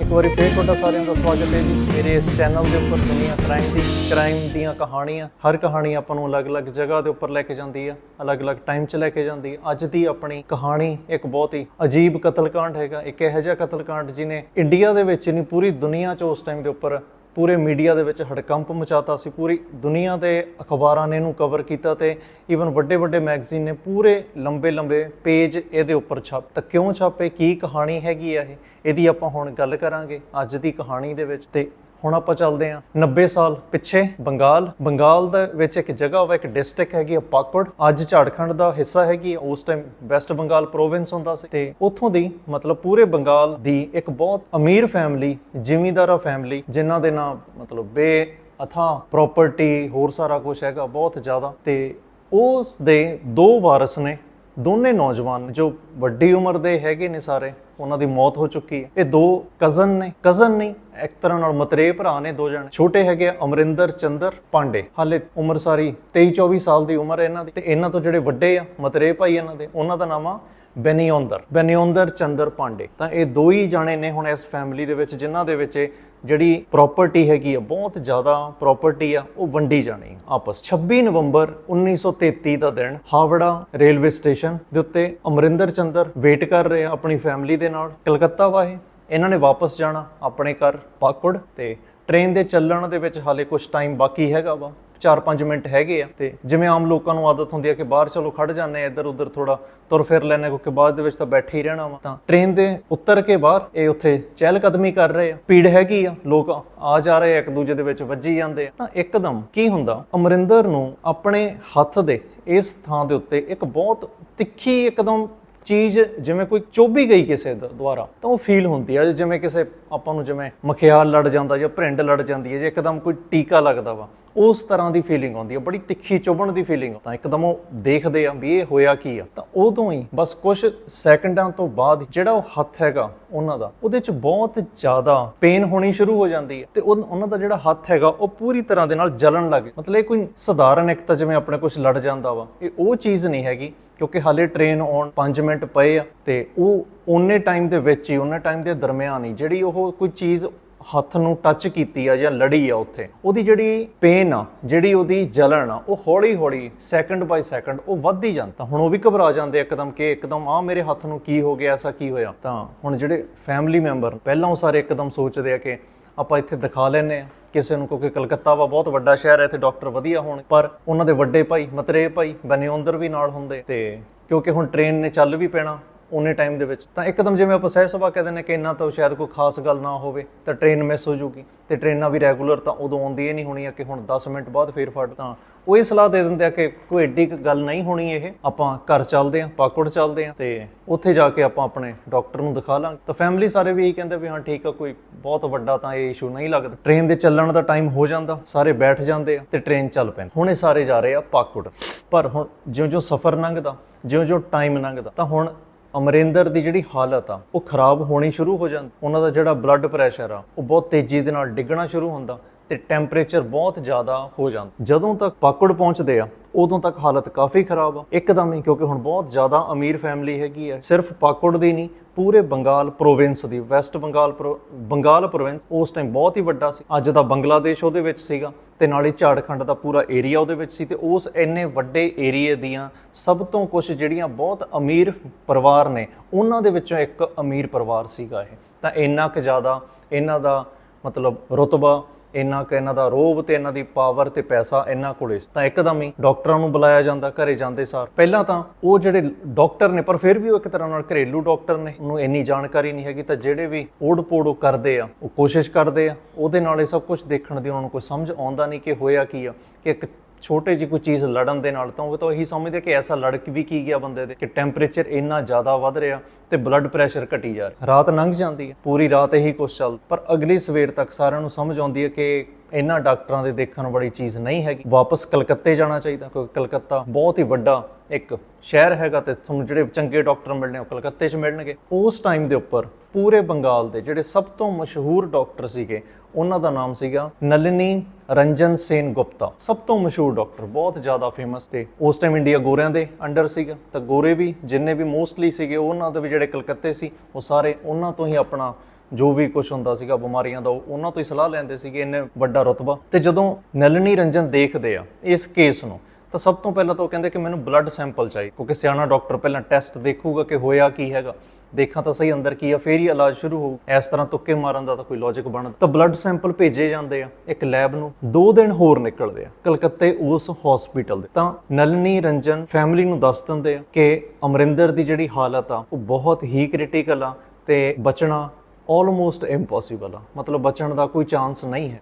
ਇੱਕ ਵਾਰੀ ਫੇਰ ਤੁਹਾਡਾ ਸਾਰਿਆਂ ਦਾ ਸਵਾਗਤ ਹੈ ਜੀ। ਮੇਰੇ ਇਸ ਚੈਨਲ ਦੇ ਉੱਪਰ ਦੁਨੀਆ ਕ੍ਰਾਈਮ ਦੀ ਕ੍ਰਾਈਮ ਦੀਆਂ ਕਹਾਣੀਆਂ। ਹਰ ਕਹਾਣੀ ਆਪਾਂ ਨੂੰ ਅਲੱਗ-ਅਲੱਗ ਜਗ੍ਹਾ ਦੇ ਉੱਪਰ ਲੈ ਕੇ ਜਾਂਦੀ ਆ। ਅਲੱਗ-ਅਲੱਗ ਟਾਈਮ 'ਚ ਲੈ ਕੇ ਜਾਂਦੀ ਆ। ਅੱਜ ਦੀ ਆਪਣੀ ਕਹਾਣੀ ਇੱਕ ਬਹੁਤ ਹੀ ਅਜੀਬ ਕਤਲਕਾਂਡ ਹੈਗਾ। ਇੱਕ ਇਹੋ ਜਿਹਾ ਕਤਲਕਾਂਡ ਜਿਹਨੇ ਇੰਡੀਆ ਦੇ ਵਿੱਚ ਨਹੀਂ, ਪੂਰੀ ਦੁਨੀਆ 'ਚ ਉਸ ਟਾਈਮ ਦੇ ਉੱਪਰ ਪੂਰੇ ਮੀਡੀਆ ਦੇ ਵਿੱਚ ਹੜਕੰਪ ਮਚਾਤਾ ਸੀ, ਪੂਰੀ ਦੁਨੀਆ ਦੇ ਅਖਬਾਰਾਂ ਨੇ ਇਹਨੂੰ ਕਵਰ ਕੀਤਾ ਤੇ ਈਵਨ ਵੱਡੇ ਵੱਡੇ ਮੈਗਜ਼ੀਨ ਨੇ ਪੂਰੇ ਲੰਬੇ ਲੰਬੇ ਪੇਜ ਇਹਦੇ ਉੱਪਰ ਛਾਪ ਤਾਂ ਕਿਉਂ ਛਾਪੇ, ਕੀ ਕਹਾਣੀ ਹੈਗੀ ਆ ਇਹ? ਇਹਦੀ ਆਪਾਂ ਹੁਣ ਗੱਲ ਕਰਾਂਗੇ ਅੱਜ ਦੀ ਕਹਾਣੀ ਦੇ ਵਿੱਚ ਤੇ ਹੁਣ ਆਪਾਂ ਚੱਲਦੇ ਹਾਂ 90 ਸਾਲ ਪਿੱਛੇ ਬੰਗਾਲ। ਬੰਗਾਲ ਦੇ ਵਿੱਚ ਇੱਕ ਜਗ੍ਹਾ ਵਾ ਇੱਕ ਡਿਸਟ੍ਰਿਕਟ ਹੈਗੀ ਆ ਪਾਕੜ। ਅੱਜ ਝਾੜਖੰਡ ਦਾ ਹਿੱਸਾ ਹੈਗੀ ਆ, ਉਸ ਟਾਈਮ ਵੈਸਟ ਬੰਗਾਲ ਪ੍ਰੋਵਿੰਸ ਹੁੰਦਾ ਸੀ। ਤੇ ਉੱਥੋਂ ਦੀ ਮਤਲਬ ਪੂਰੇ ਬੰਗਾਲ ਦੀ ਇੱਕ ਬਹੁਤ ਅਮੀਰ ਫੈਮਿਲੀ ਜ਼ਿਮੀਂਦਾਰਾ ਫੈਮਿਲੀ ਜਿਨ੍ਹਾਂ ਦੇ ਨਾਂ ਮਤਲਬ ਬੇ ਅਥਾ ਪ੍ਰਾਪਰਟੀ ਹੋਰ ਸਾਰਾ ਕੁਝ ਹੈਗਾ ਬਹੁਤ ਜ਼ਿਆਦਾ। ਤੇ ਉਸ ਦੇ ਦੋ ਵਾਰਸ ਨੇ ਦੋਨੇ ਨੌਜਵਾਨ ਜੋ ਵੱਡੀ ਉਮਰ ਦੇ ਹੈਗੇ ਨੇ ਸਾਰੇ, ਉਹਨਾਂ ਦੀ ਮੌਤ ਹੋ ਚੁੱਕੀ ਹੈ। ਇਹ ਦੋ ਕਜ਼ਨ ਨੇ। ਕਜ਼ਨ ਨਹੀਂ, ਇੱਕ ਤਰ੍ਹਾਂ ਨਾਲ ਮਤਰੇ ਭਰਾ ਨੇ ਦੋ ਜਣੇ। ਛੋਟੇ ਹੈਗੇ ਆ ਅਮਰਿੰਦਰ, ਚੰਦਰ, ਪਾਂਡੇ। ਹਾਲੇ ਉਮਰ ਸਾਰੀ 23 24 ਸਾਲ ਦੀ ਉਮਰ ਹੈ ਇਹਨਾਂ ਦੀ। ਤੇ ਇਹਨਾਂ ਤੋਂ ਜਿਹੜੇ ਵੱਡੇ ਆ ਮਤਰੇ ਭਾਈ ਇਹਨਾਂ ਦੇ, ਉਹਨਾਂ ਦਾ ਨਾਮ ਆ ਬੈਨੀਓਂਦਰ ਬੈਨੀਓਂਦਰ ਚੰਦਰ ਪਾਂਡੇ। ਤਾਂ ਇਹ ਦੋ ਹੀ ਜਾਣੇ ਨੇ ਹੁਣ ਇਸ ਫੈਮਿਲੀ ਦੇ ਵਿੱਚ, ਜਿਨ੍ਹਾਂ ਦੇ ਵਿੱਚ ਜਿਹੜੀ ਪ੍ਰਾਪਰਟੀ ਹੈਗੀ ਆ, ਬਹੁਤ ਜ਼ਿਆਦਾ ਪ੍ਰਾਪਰਟੀ ਆ, ਉਹ ਵੰਡੀ ਜਾਣੀ ਆਪਸ। 26 ਨਵੰਬਰ 1933 ਦਾ ਦਿਨ ਹਾਵੜਾ ਰੇਲਵੇ ਸਟੇਸ਼ਨ ਦੇ ਉੱਤੇ ਅਮਰਿੰਦਰ ਚੰਦਰ ਵੇਟ ਕਰ ਰਹੇ ਆ ਆਪਣੀ ਫੈਮਿਲੀ ਦੇ ਨਾਲ ਕਲਕੱਤਾ ਵਾਹੇ। ਇਹਨਾਂ ਨੇ ਵਾਪਸ ਜਾਣਾ ਆਪਣੇ ਘਰ ਪਾਕੜ ਤੇ ਟ੍ਰੇਨ ਦੇ ਚੱਲਣ ਦੇ ਵਿੱਚ ਹਾਲੇ ਕੁਝ ਟਾਈਮ ਬਾਕੀ ਹੈਗਾ ਵਾ। 4-5 ਮਿੰਟ ਹੈਗੇ ਆ ਤੇ ਜਿਵੇਂ ਆਮ ਲੋਕਾਂ ਨੂੰ ਆਦਤ ਹੁੰਦੀ ਆ ਕਿ ਬਾਹਰ ਚਲੋ ਖੜ ਜਾਂਦੇ ਆ ਇੱਧਰ ਉੱਧਰ ਥੋੜਾ ਤੁਰ ਫਿਰ ਲੈਣੇ ਕਿਉਂਕਿ ਬਾਅਦ ਦੇ ਵਿੱਚ ਤਾਂ ਬੈਠੇ ਹੀ ਰਹਿਣਾ ਵਾ। ਤਾਂ ਟ੍ਰੇਨ ਦੇ ਉੱਤਰ ਕੇ ਬਾਹਰ ਇਹ ਉੱਥੇ ਚਹਿਲ ਕਦਮੀ ਕਰ ਰਹੇ ਆ। ਭੀੜ ਹੈਗੀ ਆ, ਲੋਕ ਆ ਜਾ ਰਹੇ ਆ, ਇੱਕ ਦੂਜੇ ਦੇ ਵਿੱਚ ਵੱਜੀ ਜਾਂਦੇ ਆ। ਤਾਂ ਇੱਕਦਮ ਕੀ ਹੁੰਦਾ? ਅਮਰਿੰਦਰ ਨੂੰ ਆਪਣੇ ਹੱਥ ਦੇ ਇਸ ਥਾਂ ਦੇ ਉੱਤੇ ਇੱਕ ਬਹੁਤ ਤਿੱਖੀ ਇੱਕਦਮ ਚੀਜ਼, ਜਿਵੇਂ ਕੋਈ ਚੋਬੀ ਗਈ ਕਿਸੇ ਦੁਆਰਾ, ਤਾਂ ਉਹ ਫੀਲ ਹੁੰਦੀ ਹੈ ਜਿਵੇਂ ਕਿਸੇ, ਆਪਾਂ ਨੂੰ ਜਿਵੇਂ ਮਖਿਆਲ ਲੜ ਜਾਂਦਾ ਜਾਂ ਭਰਿੰਡ ਲੜ ਜਾਂਦੀ ਹੈ ਜੇ ਇੱਕਦਮ ਕੋਈ ਟੀਕਾ ਲੱਗਦਾ ਵਾ। ਉਸ ਤਰ੍ਹਾਂ ਦੀ ਫੀਲਿੰਗ ਆਉਂਦੀ ਹੈ ਬੜੀ ਤਿੱਖੀ ਚੁਭਣ ਦੀ ਫੀਲਿੰਗ ਤਾਂ ਇੱਕਦਮ ਉਹ ਦੇਖਦੇ ਆ ਵੀ ਇਹ ਹੋਇਆ ਕੀ ਆ। ਤਾਂ ਉਦੋਂ ਹੀ ਬਸ ਕੁਝ ਸੈਕਿੰਡਾਂ ਤੋਂ ਬਾਅਦ ਜਿਹੜਾ ਉਹ ਹੱਥ ਹੈਗਾ ਉਹਨਾਂ ਦਾ, ਉਹਦੇ 'ਚ ਬਹੁਤ ਜ਼ਿਆਦਾ ਪੇਨ ਹੋਣੀ ਸ਼ੁਰੂ ਹੋ ਜਾਂਦੀ ਹੈ ਤੇ ਉਹ- ਉਹਨਾਂ ਦਾ ਜਿਹੜਾ ਹੱਥ ਹੈਗਾ, ਉਹ ਪੂਰੀ ਤਰ੍ਹਾਂ ਦੇ ਨਾਲ ਜਲਣ ਲੱਗ ਮਤਲਬ ਇਹ ਕੋਈ ਸਧਾਰਨ ਇੱਕ ਤਾਂ ਜਿਵੇਂ ਆਪਣੇ ਕੁਝ ਲੜ ਜਾਂਦਾ ਵਾ, ਇਹ ਉਹ ਚੀਜ਼ ਨਹੀਂ ਹੈਗੀ, ਕਿਉਂਕਿ ਹਾਲੇ ਟ੍ਰੇਨ ਆਉਣ 5 ਮਿੰਟ ਪਏ ਆ, ਤੇ ਉਹ ਓਨੇ ਟਾਈਮ ਦੇ ਵਿੱਚ ਹੀ ਓਨੇ ਟਾਈਮ ਦੇ ਦਰਮਿਆਨ ਹੀ ਜਿਹੜੀ ਉਹ ਕੋਈ ਚੀਜ਼ ਹੱਥ ਨੂੰ ਟੱਚ ਕੀਤੀ ਆ ਜਾਂ ਲੜੀ ਆ ਉੱਥੇ, ਉਹਦੀ ਜਿਹੜੀ ਪੇਨ ਆ, ਜਿਹੜੀ ਉਹਦੀ ਜਲਣ ਆ, ਉਹ ਹੌਲੀ ਹੌਲੀ ਸੈਕਿੰਡ ਬਾਈ ਸੈਕਿੰਡ ਉਹ ਵੱਧਦੀ ਜਾਂਦਾ ਹੁਣ ਉਹ ਵੀ ਘਬਰਾ ਜਾਂਦੇ ਇੱਕਦਮ ਕਿ ਇੱਕਦਮ ਆ ਮੇਰੇ ਹੱਥ ਨੂੰ ਕੀ ਹੋ ਗਿਆ, ਐਸਾ ਕੀ ਹੋਇਆ? ਤਾਂ ਹੁਣ ਜਿਹੜੇ ਫੈਮਿਲੀ ਮੈਂਬਰ ਪਹਿਲਾਂ ਉਹ ਸਾਰੇ ਇੱਕਦਮ ਸੋਚਦੇ ਆ ਕਿ ਆਪਾਂ ਇੱਥੇ ਦਿਖਾ ਲੈਨੇ ਆ, ਕਿਸੇ ਨੂੰ ਕਿਉਂਕਿ ਕਲਕੱਤਾ ਵਾ ਬਹੁਤ ਵੱਡਾ ਸ਼ਹਿਰ ਹੈ ਇੱਥੇ ਡਾਕਟਰ ਵਧੀਆ ਹੋਣ, ਪਰ ਉਹਨਾਂ ਦੇ ਵੱਡੇ ਭਾਈ ਮਤਰੇ ਭਾਈ, ਬਨਿਓਂਦਰ ਵੀ ਨਾਲ ਹੁੰਦੇ, ਤੇ ਕਿਉਂਕਿ ਹੁਣ ਟ੍ਰੇਨ ਨੇ ਚੱਲ ਵੀ ਪੈਣਾ ਉਹਨੇ ਟਾਈਮ ਦੇ ਵਿੱਚ। ਤਾਂ ਇੱਕਦਮ ਜਿਵੇਂ ਆਪਾਂ ਸਹਿ ਸੁਭਾ ਕਹਿੰਦੇ ਨੇ ਕਿ ਇੰਨਾ ਤਾਂ ਸ਼ਾਇਦ ਕੋਈ ਖਾਸ ਗੱਲ ਨਾ ਹੋਵੇ, ਤਾਂ ਟ੍ਰੇਨ ਮਿਸ ਹੋ ਜੂਗੀ ਤੇ ਟ੍ਰੇਨਾਂ ਵੀ ਰੈਗੂਲਰ ਤਾਂ ਉਦੋਂ ਆਉਂਦੀ ਇਹ ਨਹੀਂ ਹੋਣੀ ਆ ਕਿ ਹੁਣ 10 ਮਿੰਟ ਬਾਅਦ ਫੇਰ ਫੜ ਤਾਂ ਉਹ ਇਹ ਸਲਾਹ ਦੇ ਦਿੰਦੇ ਆ ਕਿ ਕੋਈ ਏਡੀ ਗੱਲ ਨਹੀਂ ਹੋਣੀ ਇਹ। ਆਪਾਂ ਘਰ ਚੱਲਦੇ ਆਂ ਪਾਕੜ ਚੱਲਦੇ ਆਂ ਤੇ ਉੱਥੇ ਜਾ ਕੇ ਆਪਾਂ ਆਪਣੇ ਡਾਕਟਰ ਨੂੰ ਦਿਖਾ ਲਾਂਗੇ। ਤਾਂ ਫੈਮਿਲੀ ਸਾਰੇ ਵੀ ਇਹੀ ਕਹਿੰਦੇ ਵੀ ਹਾਂ, ਠੀਕ ਆ, ਕੋਈ ਬਹੁਤ ਵੱਡਾ ਤਾਂ ਇਹ ਇਸ਼ੂ ਨਹੀਂ ਲੱਗਦਾ। ਟ੍ਰੇਨ ਦੇ ਚੱਲਣ ਦਾ ਟਾਈਮ ਹੋ ਜਾਂਦਾ, ਸਾਰੇ ਬੈਠ ਜਾਂਦੇ ਆ ਤੇ ਟ੍ਰੇਨ ਚੱਲ ਪੈਂਦੀ। ਹੁਣ ਇਹ ਸਾਰੇ ਜਾ ਰਹੇ ਆ ਪਾਕੜ। ਪਰ ਹੁਣ ਜਿਉਂ-ਜਿਉਂ ਸਫ਼ਰ ਲੰਘਦਾ, ਜਿਉਂ-ਜਿਉਂ ਟਾਈਮ ਲੰਘਦਾ, ਤਾਂ ਹੁਣ ਅਮਰਿੰਦਰ ਦੀ ਜਿਹੜੀ ਹਾਲਤ ਆ, ਉਹ ਖਰਾਬ ਹੋਣੀ ਸ਼ੁਰੂ ਹੋ ਜਾਂਦੀ ਉਹਨਾਂ ਦਾ ਜਿਹੜਾ ਬਲੱਡ ਪ੍ਰੈਸ਼ਰ ਆ, ਉਹ ਬਹੁਤ ਤੇਜ਼ੀ ਦੇ ਨਾਲ ਡਿੱਗਣਾ ਸ਼ੁਰੂ ਹੁੰਦਾ। ਤੇ ਟੈਂਪਰੇਚਰ ਬਹੁਤ ਜ਼ਿਆਦਾ ਹੋ ਜਾਂਦਾ। ਜਦੋਂ ਤੱਕ ਪਾਕੜ ਪਹੁੰਚਦੇ ਆ, ਉਦੋਂ ਤੱਕ ਹਾਲਤ ਕਾਫੀ ਖਰਾਬ ਆ। ਇੱਕਦਮ ਹੀ, ਕਿਉਂਕਿ ਹੁਣ ਬਹੁਤ ਜ਼ਿਆਦਾ ਅਮੀਰ ਫੈਮਿਲੀ ਹੈਗੀ ਹੈ ਸਿਰਫ ਪਾਕੜ ਦੀ ਨਹੀਂ, ਪੂਰੇ ਬੰਗਾਲ ਪ੍ਰੋਵਿੰਸ ਦੀ ਵੈਸਟ ਬੰਗਾਲ ਪ੍ਰੋ- ਬੰਗਾਲ ਪ੍ਰੋਵਿੰਸ ਉਸ ਟਾਈਮ ਬਹੁਤ ਹੀ ਵੱਡਾ ਸੀ। ਅੱਜ ਦਾ ਬੰਗਲਾਦੇਸ਼ ਉਹਦੇ ਵਿੱਚ ਸੀਗਾ ਤੇ ਨਾਲੇ ਝਾੜਖੰਡ ਦਾ ਪੂਰਾ ਏਰੀਆ ਉਹਦੇ ਵਿੱਚ ਸੀ ਤੇ ਉਸ ਇੰਨੇ ਵੱਡੇ ਏਰੀਏ ਦੀਆਂ ਸਭ ਤੋਂ ਕੁਝ ਜਿਹੜੀਆਂ ਬਹੁਤ ਅਮੀਰ ਪਰਿਵਾਰ ਨੇ, ਉਹਨਾਂ ਦੇ ਵਿੱਚੋਂ ਇੱਕ ਅਮੀਰ ਪਰਿਵਾਰ ਸੀਗਾ ਇਹ। ਤਾਂ ਇੰਨਾ ਕੁ ਜ਼ਿਆਦਾ ਇਹਨਾਂ ਦਾ ਮਤਲਬ ਰੁਤਬਾ ਇੰਨਾ ਕੁ ਇਹਨਾਂ ਦਾ ਰੋਬ ਤੇ ਇਹਨਾਂ ਦੀ ਪਾਵਰ ਤੇ ਪੈਸਾ ਇਹਨਾਂ ਕੋਲੇ ਸੀ। ਤਾਂ ਇੱਕਦਮ ਹੀ ਡਾਕਟਰਾਂ ਨੂੰ ਬੁਲਾਇਆ ਜਾਂਦਾ, ਘਰੇ ਜਾਂਦੇ ਸਾਰ ਪਹਿਲਾਂ ਤਾਂ ਉਹ ਜਿਹੜੇ ਡਾਕਟਰ ਨੇ, ਪਰ ਫਿਰ ਵੀ ਉਹ ਇੱਕ ਤਰ੍ਹਾਂ ਨਾਲ ਘਰੇਲੂ ਡਾਕਟਰ ਨੇ, ਉਹਨੂੰ ਇੰਨੀ ਜਾਣਕਾਰੀ ਨਹੀਂ ਹੈਗੀ ਤਾਂ ਜਿਹੜੇ ਵੀ ਓੜ ਪੋੜ ਕਰਦੇ ਆ, ਉਹ ਕੋਸ਼ਿਸ਼ ਕਰਦੇ ਆ, ਉਹਦੇ ਨਾਲ ਇਹ ਸਭ ਕੁਝ ਦੇਖਣ ਦੀ ਉਹਨਾਂ ਨੂੰ ਕੋਈ ਸਮਝ ਆਉਂਦਾ ਨਹੀਂ ਕਿ ਹੋਇਆ ਕੀ ਆ, ਕਿ ਇੱਕ ਛੋਟੇ ਜਿਹੀ ਕੋਈ ਚੀਜ਼ ਲੜਨ ਦੇ ਨਾਲ ਤਾਂ ਉਹ ਤਾਂ ਇਹੀ ਸਮਝਦੇ ਕਿ ਐਸਾ ਲੜਕ ਵੀ ਕੀ ਗਿਆ ਬੰਦੇ ਦੇ, ਕਿ ਟੈਂਪਰੇਚਰ ਇੰਨਾ ਜ਼ਿਆਦਾ ਵੱਧ ਰਿਹਾ ਤੇ ਬਲੱਡ ਪ੍ਰੈਸ਼ਰ ਘਟੀ ਜਾ ਰਿਹਾ। ਰਾਤ ਲੰਘ ਜਾਂਦੀ ਹੈ, ਪੂਰੀ ਰਾਤ ਇਹੀ ਕੁਛ ਚੱਲ ਪਰ ਅਗਲੀ ਸਵੇਰ ਤੱਕ ਸਾਰਿਆਂ ਨੂੰ ਸਮਝ ਆਉਂਦੀ ਹੈ ਕਿ ਇਹਨਾਂ ਡਾਕਟਰਾਂ ਦੇ ਦੇਖਣ ਵਾਲੀ ਚੀਜ਼ ਨਹੀਂ ਹੈਗੀ। ਵਾਪਸ ਕਲਕੱਤੇ ਜਾਣਾ ਚਾਹੀਦਾ, ਕਿਉਂਕਿ ਕਲਕੱਤਾ ਬਹੁਤ ਹੀ ਵੱਡਾ ਇੱਕ ਸ਼ਹਿਰ ਹੈਗਾ ਤੇ ਤੁਹਾਨੂੰ ਜਿਹੜੇ ਚੰਗੇ ਡਾਕਟਰ ਮਿਲਣੇ, ਉਹ ਕਲਕੱਤੇ 'ਚ ਮਿਲਣਗੇ। ਉਸ ਟਾਈਮ ਦੇ ਉੱਪਰ ਪੂਰੇ ਬੰਗਾਲ ਦੇ ਜਿਹੜੇ ਸਭ ਤੋਂ ਮਸ਼ਹੂਰ ਡਾਕਟਰ ਸੀਗੇ, ਉਹਨਾਂ ਦਾ ਨਾਮ ਸੀਗਾ ਨਲਿਨੀ ਰੰਜਨ ਸੇਨ ਗੁਪਤਾ। ਸਭ ਤੋਂ ਮਸ਼ਹੂਰ ਡਾਕਟਰ, ਬਹੁਤ ਜ਼ਿਆਦਾ ਫੇਮਸ ਤੇ ਉਸ ਟਾਈਮ ਇੰਡੀਆ ਗੋਰਿਆਂ ਦੇ ਅੰਡਰ ਸੀਗਾ। ਤਾਂ ਗੋਰੇ ਵੀ, ਜਿੰਨੇ ਵੀ ਮੋਸਟਲੀ ਸੀਗੇ, ਉਹਨਾਂ ਦੇ ਵੀ ਜਿਹੜੇ ਕਲਕੱਤੇ ਸੀ, ਉਹ ਸਾਰੇ ਉਹਨਾਂ ਤੋਂ ਹੀ ਆਪਣਾ ਜੋ ਵੀ ਕੁਝ ਹੁੰਦਾ ਸੀਗਾ, ਬਿਮਾਰੀਆਂ ਦਾ, ਉਹ ਉਹਨਾਂ ਤੋਂ ਹੀ ਸਲਾਹ ਲੈਂਦੇ ਸੀਗੇ ਇੰਨੇ ਵੱਡਾ ਰਤਬਾ। ਤੇ ਜਦੋਂ ਨਲਿਨੀ ਰੰਜਨ ਦੇਖਦੇ ਆ ਇਸ ਕੇਸ ਨੂੰ, ਤਾਂ ਸਭ ਤੋਂ ਪਹਿਲਾਂ ਤਾਂ ਉਹ ਕਹਿੰਦੇ ਕਿ ਮੈਨੂੰ ਬਲੱਡ ਸੈਂਪਲ ਚਾਹੀਦਾ, ਕਿਉਂਕਿ ਸਿਆਣਾ ਡਾਕਟਰ ਪਹਿਲਾਂ ਟੈਸਟ ਦੇਖੂਗਾ ਕਿ ਹੋਇਆ ਕੀ ਹੈਗਾ। ਦੇਖਾਂ ਤਾਂ ਸਹੀ ਅੰਦਰ ਕੀ ਆ, ਫੇਰ ਹੀ ਇਲਾਜ ਸ਼ੁਰੂ ਹੋਊ। ਇਸ ਤਰ੍ਹਾਂ ਤੁੱਕੇ ਮਾਰਨ ਦਾ ਤਾਂ ਕੋਈ ਲੌਜੀਕ ਬਣਦਾ। ਤਾਂ ਬਲੱਡ ਸੈਂਪਲ ਭੇਜੇ ਜਾਂਦੇ ਆ, ਇੱਕ ਲੈਬ ਨੂੰ। 2 ਦਿਨ ਹੋਰ ਨਿਕਲਦੇ ਆ, ਕਲਕੱਤੇ ਉਸ ਹਸਪੀਟਲ ਦੇ। ਤਾਂ ਨਲਨੀ ਰੰਜਨ ਫੈਮਿਲੀ ਨੂੰ ਦੱਸ ਦਿੰਦੇ ਆ ਕਿ ਅਮਰਿੰਦਰ ਦੀ ਜਿਹੜੀ ਹਾਲਤ ਆ, ਉਹ ਬਹੁਤ ਹੀ ਕ੍ਰਿਟੀਕਲ ਆ, ਤੇ ਬਚਣਾ ਆਲਮੋਸਟ ਇੰਪੋਸੀਬਲ ਆ। ਮਤਲਬ ਬਚਣ ਦਾ ਕੋਈ ਚਾਂਸ ਨਹੀਂ ਹੈ।